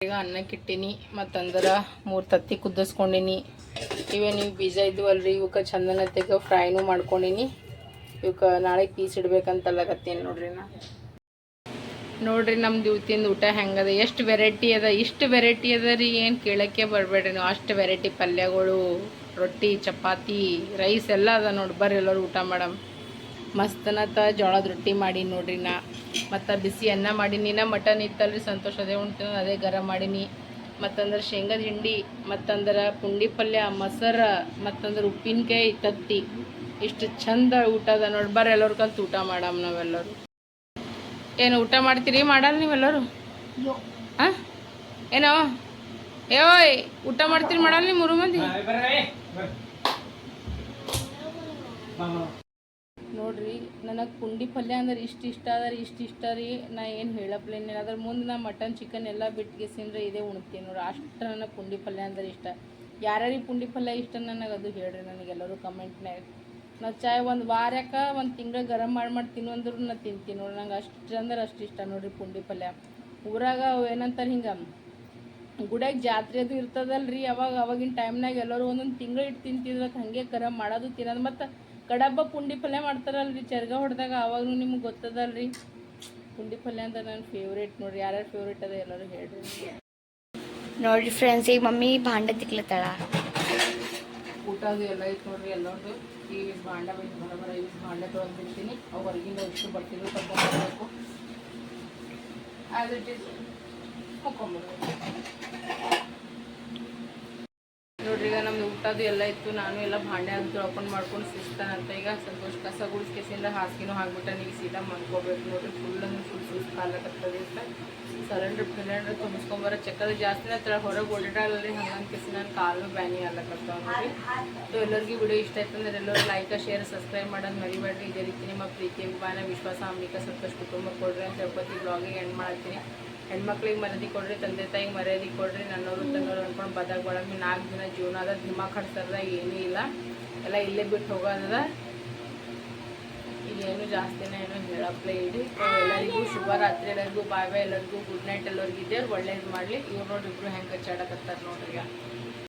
ಈಗ ಅನ್ನಕ್ಕಿಟ್ಟಿನಿ ಮತ್ತಂದ್ರೆ ಮೂರು ತತ್ತಿ ಕುದಿಸ್ಕೊಂಡಿನಿ ಇವೇ ನೀವು ಬೀಜ ಇದ್ವಲ್ರಿ ಇವಕ್ಕೆ ಚಂದನತೆಗೆ ಫ್ರೈನೂ ಮಾಡ್ಕೊಂಡಿನಿ. ಇವಕ್ಕೆ ನಾಳೆ ಪೀಸ್ ಇಡ್ಬೇಕಂತಲ್ಲಕತ್ತೀನಿ ನೋಡ್ರಿ ನಾ. ನೋಡ್ರಿ ನಮ್ದು ಇವತ್ತಿಂದ ಊಟ ಹೆಂಗದ, ಎಷ್ಟು ವೆರೈಟಿ ಅದ, ಇಷ್ಟು ವೆರೈಟಿ ಅದ ರೀ, ಏನು ಕೇಳಕ್ಕೆ ಬರಬೇಡ್ರಿ ನೀವು. ಅಷ್ಟು ವೆರೈಟಿ ಪಲ್ಯಗಳು, ರೊಟ್ಟಿ, ಚಪಾತಿ ರೈಸ್ ಎಲ್ಲ ಅದ ನೋಡಿ, ಬರ್ರಿ ಎಲ್ಲರೂ ಊಟ ಮಾಡಮ್. ಮಸ್ತನತ ಜೋಳದ ರೊಟ್ಟಿ ಮಾಡಿ ನೋಡ್ರಿ ನಾ. ಮತ್ತು ಬಿಸಿ ಅನ್ನ ಮಾಡೀನಿ. ನಾ ಮಟನ್ ಇತ್ತಲ್ರಿ ಸಂತೋಷ ಅದೇ ಉಣ್ತೀನಿ ಅದೇ ಗರಂ ಮಾಡೀನಿ. ಮತ್ತಂದ್ರೆ ಶೇಂಗದ ಹಿಂಡಿ ಮತ್ತಂದ್ರೆ ಪುಂಡಿ ಪಲ್ಯ ಮೊಸರ ಮತ್ತಂದ್ರೆ ಉಪ್ಪಿನಕಾಯಿ ತತ್ತಿ. ಇಷ್ಟು ಚಂದ ಊಟ ಅದ ನೋಡಿ. ಬರ್ರಿ ಎಲ್ಲರೂ ಕಲ್ತು ಊಟ ಮಾಡಮ್ ನಾವೆಲ್ಲರೂ. ಏನು ಊಟ ಮಾಡ್ತೀರಿ? ಮಾಡಲ್ಲ ನೀವೆಲ್ಲರೂ? ಹಾಂ ಏನೋ? ಏಯ್ ಊಟ ಮಾಡ್ತೀರಿ ಮಾಡಲ್ಲ ನೀವು ಮೂರು ಮಂದಿ? ನೋಡ್ರಿ, ನನಗೆ ಪುಂಡಿ ಪಲ್ಯ ಅಂದ್ರೆ ಇಷ್ಟು ಇಷ್ಟ ಅದ ಇಷ್ಟು ಇಷ್ಟ ರೀ. ನಾ ಏನು ಹೇಳಪ್ಲೇನೆ ಅದ್ರ ಮುಂದೆ ನಾ ಮಟನ್ ಚಿಕನ್ ಎಲ್ಲ ಬಿಟ್ಗೆಸಿಂದ್ರೆ ಇದೇ ಉಣ್ತೀನಿ ನೋಡ್ರಿ. ಅಷ್ಟು ನನಗೆ ಪುಂಡಿ ಪಲ್ಯ ಅಂದ್ರೆ ಇಷ್ಟ. ಯಾರ್ಯಾರಿಗೆ ಪುಂಡಿ ಪಲ್ಯ ಇಷ್ಟ ನನಗೆ ಅದು ಹೇಳ್ರಿ ನನಗೆಲ್ಲರೂ ಕಮೆಂಟ್ನಾಗ ನಾ ಚಾಯ್ ಒಂದು ವಾರಕ್ಕ ಒಂದು ತಿಂಗಳು ಗರಂ ಮಾಡಿ ಮಾಡಿ ತಿನ್ನು ಅಂದ್ರೂ ನಾ ತಿಂತೀನಿ ನೋಡ್ರಿ. ನಂಗೆ ಅಷ್ಟು ಅಂದ್ರೆ ಅಷ್ಟು ಇಷ್ಟ ನೋಡ್ರಿ ಪುಂಡಿ ಪಲ್ಯ. ಊರಾಗ ಏನಂತಾರೆ ಹಿಂಗೆ, ಗುಡ್ಯಾಗ ಜಾತ್ರೆ ಅದು ರೀ ಅವಾಗ, ಅವಾಗಿನ ಟೈಮ್ನಾಗ ಎಲ್ಲರೂ ಒಂದೊಂದು ತಿಂಗಳು ಇಟ್ಟು ತಿಂತಿದ್ರೆ. ಹಾಗೆ ಗರಂ ಮಾಡೋದು ತಿನ್ನೋದು. ಮತ್ತು ಕಡಬ್ಬ ಪುಂಡಿ ಪಲ್ಯ ಮಾಡ್ತಾರಲ್ರಿ ಚರ್ಗ ಹೊಡೆದಾಗ ಆವಾಗೂ ನಿಮ್ಗೆ ಗೊತ್ತದಲ್ರಿ. ಪುಂಡಿ ಪಲ್ಯ ಅಂತ ನನ್ನ ಫೇವ್ರೇಟ್ ನೋಡ್ರಿ ಯಾರ್ಯಾರ ಫೇವ್ರೇಟ್ ಅದ ಎಲ್ಲರೂ ಹೇಳ್ರಿ. ನೋಡ್ರಿ ಫ್ರೆಂಡ್ಸ್ ಈಗ ಮಮ್ಮಿ ಭಾಂಡ ತಿಕ್ಲತ್ತಳ. ಊಟ ಅದು ಎಲ್ಲ ಐತೆ ನೋಡ್ರಿ ಎಲ್ಲರದು. ಈ ಭಾಂಡ ಬಿಟ್ಟು ಬರ ಬರ ಭಾಂಡ ತೊಳೆದು ತೊಗೊಂಡ್ಬಿಡ್ತೀನಿ ಅವು ಹೊರಗಿಂದ ಎಷ್ಟು ಬರ್ತಿದ್ರು ಇಟ್ ಈಸ್ ಮುಕ್ಕೊಂಬಿಡ್ಬೇಕು ನೋಡ್ರಿ ನಮ್ದು ಎಲ್ಲ ಇತ್ತು. ನಾನು ಎಲ್ಲ ಭಾಂಡೆ ಅಂತ ತೊಳ್ಕೊಂಡು ಮಾಡ್ಕೊಂಡು ಅಂತ ಈಗ ಸಂತೋಷ ಕಸ ಗುಡಿಸ್ಕೇಸಿಂದ ಹಾಸಿಗೆನೂ ಹಾಕ್ಬಿಟ್ಟ. ನೀವು ಸೀದಾ ಮನ್ಕೋಬೇಕು ನೋಡ್ರಿ. ಫುಲ್ ಅಂದ್ರೆ ಫುಲ್ ಸುಸ್ತು ಕಾಲಕತ್ತದ ಸರೆಂಡ್ರ್ ಫಿಲೆಂಡ್ರ್ ತುಂಬಿಸ್ಕೊಂಬರ. ಚಕ್ಕದ ಜಾಸ್ತಿ ತರ ಹೊರಗೆ ಓಡಾಡಲ್ರಿ ಹಂಗಂತ ಕೇಸಿ ನಾನು ಕಾಲು ಬ್ಯಾನಿ ಆಗ್ಲಕತ್ತಾವ ನೋಡಿ. ಸೊ ಎಲ್ಲರಿಗೂ ವಿಡಿಯೋ ಇಷ್ಟ ಆಯ್ತು ಅಂದ್ರೆ ಎಲ್ಲರೂ ಲೈಕ್ ಶೇರ್ ಸಬ್ಸ್ಕ್ರೈಬ್ ಮಾಡೋದು ಮರಿಬೇಡ್ರಿ. ಇದೇ ರೀತಿ ನಿಮ್ಮ ಪ್ರೀತಿ, ಅಭಿಮಾನ, ವಿಶ್ವಾಸ ಅಂಬಿಕಾ ಸಂತೋಷ ಕುಟುಂಬ ಕೊಡ್ರಿ ಅಂತ ಹೇಳ್ಕೊತಿ ಬ್ಲಾಗಿಗೆ ಎಂಡ್ ಮಾಡ್ತೀನಿ. ಹೆಣ್ಮಕ್ಳಿಗೆ ಮರ್ಯಾದಿ ಕೊಡ್ರಿ, ತಂದೆ ತಾಯಿಗೆ ಮರ್ಯಾದೆ ಕೊಡ್ರಿ ನನ್ನವರು ತನ್ನವರು ಅನ್ಕೊಂಡು ಬದಾಗ ಒಳಗೆ ನಾಲ್ಕು ದಿನ ಜೀವನ ಅದ ದಿಮಾ ಹಡ್ಸದ ಏನೂ ಇಲ್ಲ. ಎಲ್ಲ ಇಲ್ಲೇ ಬಿಟ್ಟು ಹೋಗೋದ ಏನು ಜಾಸ್ತಿನೇ ಏನು ಹೇಳಪ್ಲೇ ಇಡಿ ಎಲ್ಲರಿಗೂ ಶುಭರಾತ್ರಿ, ಎಲ್ಲರಿಗೂ ಬಾಯ್ ಬಾಯ್, ಎಲ್ಲರಿಗೂ ಗುಡ್ ನೈಟ್ ಎಲ್ಲರಿಗೂ ಇದ್ದೇವ್ರು ಒಳ್ಳೇದು ಮಾಡಲಿ. ಇವ್ರು ನೋಡಿ ಇಬ್ರು ಹೆಂಗೆ ಕಚ್ಚಾಡಕತ್ತಾರ ನೋಡ್ರಿ